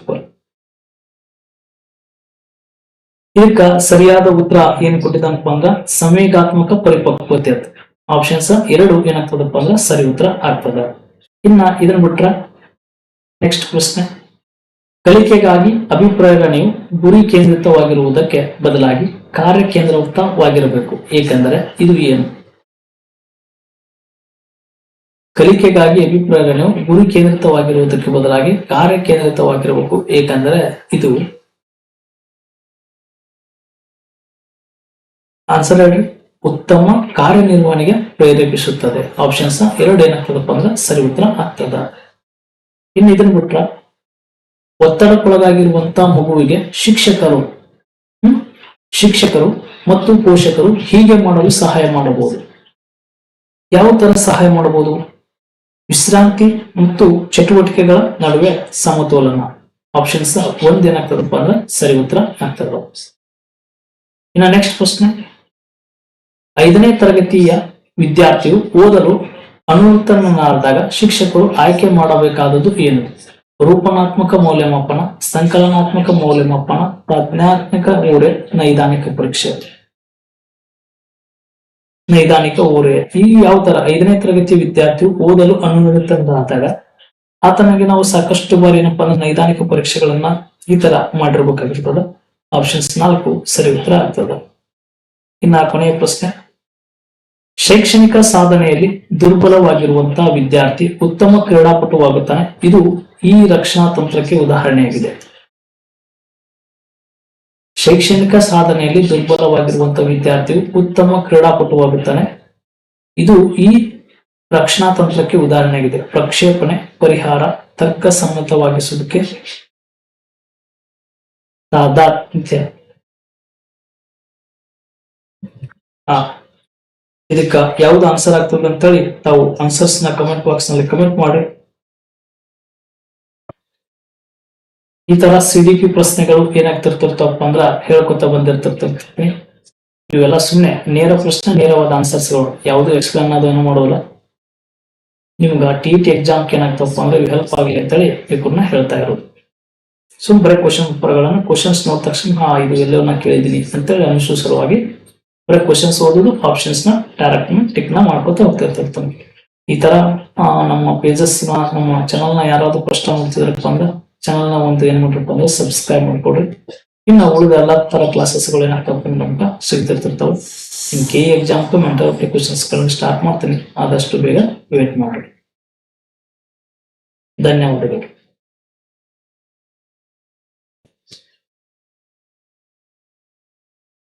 ಈಗ ಸರಿಯಾದ ಉತ್ತರ ಏನ್ ಕೊಟ್ಟಿದ್ದಪ್ಪ ಅಂದ್ರ ಸಂವೇಗಾತ್ಮಕ ಪರಿಪಕ್ವತೆ ಅಂತ. ಆಪ್ಷನ್ಸ್ ಎರಡು ಏನಾಗ್ತದಪ್ಪ ಅಂದ್ರ ಸರಿ ಉತ್ತರ ಆಗ್ತದ. ಇನ್ನ ಇದನ್ ಬಿಟ್ರ ನೆಕ್ಸ್ಟ್ ಪ್ರಶ್ನೆ. ಕಲಿಕೆಗಾಗಿ ನೀವು ಗುರಿ ಕೇಂದ್ರಿತವಾಗಿರುವುದಕ್ಕೆ ಬದಲಾಗಿ ಕಾರ್ಯ ಕೇಂದ್ರಿತವಾಗಿರಬೇಕು ಏಕೆಂದರೆ ಇದು ಏನು? ಕಲಿಕೆಗಾಗಿ ಅಭಿಪ್ರೇರಣೆಯು ಗುರಿ ಕೇಂದ್ರಿತವಾಗಿರುವುದಕ್ಕೆ ಬದಲಾಗಿ ಕಾರ್ಯ ಕೇಂದ್ರಿತವಾಗಿರಬೇಕು ಏಕೆಂದರೆ ಇದು ಆನ್ಸರ್ ಹೇಳಿ ಉತ್ತಮ ಕಾರ್ಯನಿರ್ವಹಣೆಗೆ ಪ್ರೇರೇಪಿಸುತ್ತದೆ. ಆಪ್ಷನ್ಸ್ ಎರಡು ಏನಾಗ್ತದಪ್ಪ ಅಂದ್ರೆ ಸರಿ ಉತ್ತರ ಆಗ್ತದ. ಇನ್ನು ಇದನ್ನ ಬಿಟ್ರ ಒತ್ತಡಕ್ಕೊಳಗಾಗಿರುವಂತ ಮಗುವಿಗೆ ಶಿಕ್ಷಕರು ಶಿಕ್ಷಕರು ಮತ್ತು ಪೋಷಕರು ಹೀಗೆ ಮಾಡಲು ಸಹಾಯ ಮಾಡಬಹುದು. ಯಾವ ತರ ಸಹಾಯ ಮಾಡಬಹುದು? ವಿಶ್ರಾಂತಿ ಮತ್ತು ಚಟುವಟಿಕೆಗಳ ನಡುವೆ ಸಮತೋಲನ. ಆಪ್ಷನ್ಸ್ ಒಂದೇನಾಗ್ತದಪ್ಪ ಅಂದ್ರೆ ಸರಿ ಉತ್ತರ ಆಗ್ತದ. ಇನ್ನ ನೆಕ್ಸ್ಟ್ ಪ್ರಶ್ನೆ. ಐದನೇ ತರಗತಿಯ ವಿದ್ಯಾರ್ಥಿಯು ಓದಲು ಅನುತ್ತರನಾದಾಗ ಶಿಕ್ಷಕರು ಆಯ್ಕೆ ಮಾಡಬೇಕಾದದ್ದು ಏನು? ರೂಪನಾತ್ಮಕ ಮೌಲ್ಯಮಾಪನ, ಸಂಕಲನಾತ್ಮಕ ಮೌಲ್ಯಮಾಪನ, ಪ್ರಜ್ಞಾತ್ಮಕ ಊರೆ ನೈದಾನಿಕ ಪರೀಕ್ಷೆ. ನೈದಾನಿಕ ಊರೆ ಈ ಯಾವ ತರ ಐದನೇ ತರಗತಿ ವಿದ್ಯಾರ್ಥಿಯು ಓದಲು ಅನುನಿರತನಾದಾಗ ಆತನಿಗೆ ನಾವು ಸಾಕಷ್ಟು ಬಾರಿ ಏನಪ್ಪಾ ಅಂದ್ರೆ ನೈದಾನಿಕ ಪರೀಕ್ಷೆಗಳನ್ನ ಈ ತರ ಮಾಡಿರ್ಬೇಕಾಗಿರ್ತದ. ಆಪ್ಷನ್ಸ್ ನಾಲ್ಕು, ಸರಿ ಉತ್ತರ ಆಗ್ತದ. ಇನ್ನ ಕೊನೆಯ ಪ್ರಶ್ನೆ. ಶೈಕ್ಷಣಿಕ ಸಾಧನೆಯಲ್ಲಿ ದುರ್ಬಲವಾಗಿರುವಂತಹ ವಿದ್ಯಾರ್ಥಿ ಉತ್ತಮ ಕ್ರೀಡಾಪಟುವಾಗುತ್ತಾನೆ. ಇದು ಈ ರಕ್ಷಣಾ ತಂತ್ರಕ್ಕೆ ಉದಾಹರಣೆಯಾಗಿದೆ. ಶೈಕ್ಷಣಿಕ ಸಾಧನೆಯಲ್ಲಿ ದುರ್ಬಲವಾಗಿರುವಂತಹ ವಿದ್ಯಾರ್ಥಿಯು ಉತ್ತಮ ಕ್ರೀಡಾಪಟುವಾಗುತ್ತಾನೆ. ಇದು ಈ ರಕ್ಷಣಾ ತಂತ್ರಕ್ಕೆ ಉದಾಹರಣೆಯಾಗಿದೆ. ಪ್ರಕ್ಷೇಪಣೆ, ಪರಿಹಾರ ತರ್ಕಸಮ್ಮತವಾಗಿಸುವಿಕೆ ಸಮ್ಮತವಾಗಿಸುವುದಕ್ಕೆ ಆ, ಇದಕ್ಕ ಯಾವ್ದು ಆನ್ಸರ್ ಆಗ್ತದೆ ಅಂತೇಳಿ ತಾವು ಆನ್ಸರ್ಸ್ನ ಕಮೆಂಟ್ ಬಾಕ್ಸ್ನಲ್ಲಿ ಕಮೆಂಟ್ ಮಾಡಿ. ಈ ತರ ಸಿ ಡಿ ಪಿ ಪ್ರಶ್ನೆಗಳು ಏನಾಗ್ತಿರ್ತಿರ್ತವಪ್ಪ ಅಂದ್ರ ಹೇಳ್ಕೊತ ಬಂದಿರ್ತಿರ್ತೀನಿ ಇವೆಲ್ಲ ಸುಮ್ಮನೆ ನೇರ ಪ್ರಶ್ನೆ, ನೇರವಾದ ಆನ್ಸರ್ಸ್ಗಳು ಯಾವುದು ಎಕ್ಸ್ಪ್ಲೇನ್ ಏನು ಮಾಡೋಲ್ಲ. ನಿಮ್ಗ ಟಿ ಟಿ ಎಕ್ಸಾಮ್ ಏನಾಗ್ತಪ್ಪ ಅಂದ್ರೆ ಹೆಲ್ಪ್ ಆಗಲಿ ಅಂತೇಳಿ ಪೇಪರ್ನ ಹೇಳ್ತಾ ಇರೋದು. ಸುಮ್ ಬರೀ ಕ್ವಶನ್ ಪೇಪರ್ಗಳನ್ನ ಕ್ವಶನ್ಸ್ ನೋಡಿದ ತಕ್ಷಣ ಹಾ, ಇದು ಎಲ್ಲೋ ನಾನು ಕೇಳಿದೀನಿ ಅಂತೇಳಿ ಹೇಳಿ ಸಲುವಾಗಿ ಬರೀ ಕ್ವಶನ್ಸ್ ಓದೋದು ಆಪ್ಷನ್ಸ್ನ ಡೈರೆಕ್ಟ್ ಟಿಕ್ನ ಮಾಡ್ಕೊತ ಹೋಗ್ತಿರ್ತಿರ್ತಾನೆ ಈ ತರ ನಮ್ಮ ಪೇಜಸ್ನ, ನಮ್ಮ ಚಾನಲ್ನ ಯಾರಾದ್ರೂ ಪ್ರಶ್ನೆ ಮಾಡ್ತಿದ್ರಪ್ಪ ಅಂದ್ರೆ ಚಾನಲ್ನ ಒಂದು ಏನ್ ಮಾಡ್ಬಿಟ್ಟು ಸಬ್ಸ್ಕ್ರೈಬ್ ಮಾಡ್ಕೊಡ್ರಿ ಇನ್ನು ಉಳಿದ ಎಲ್ಲಾ ತರ ಕ್ಲಾಸಸ್ಗಳು ಗಳು ಏನಾಗ್ತಾವ ನಮ್ಗೆ ಸಿಗ್ತಿರ್ತಿರ್ತಾವ. In K exam mental applications ಗಳನ್ನ ಸ್ಟಾರ್ಟ್ ಮಾಡ್ತೀನಿ. ಆದಷ್ಟು ಬೇಗ ವೇಟ್ ಮಾಡ್ರಿ. ಧನ್ಯವಾದಗಳು.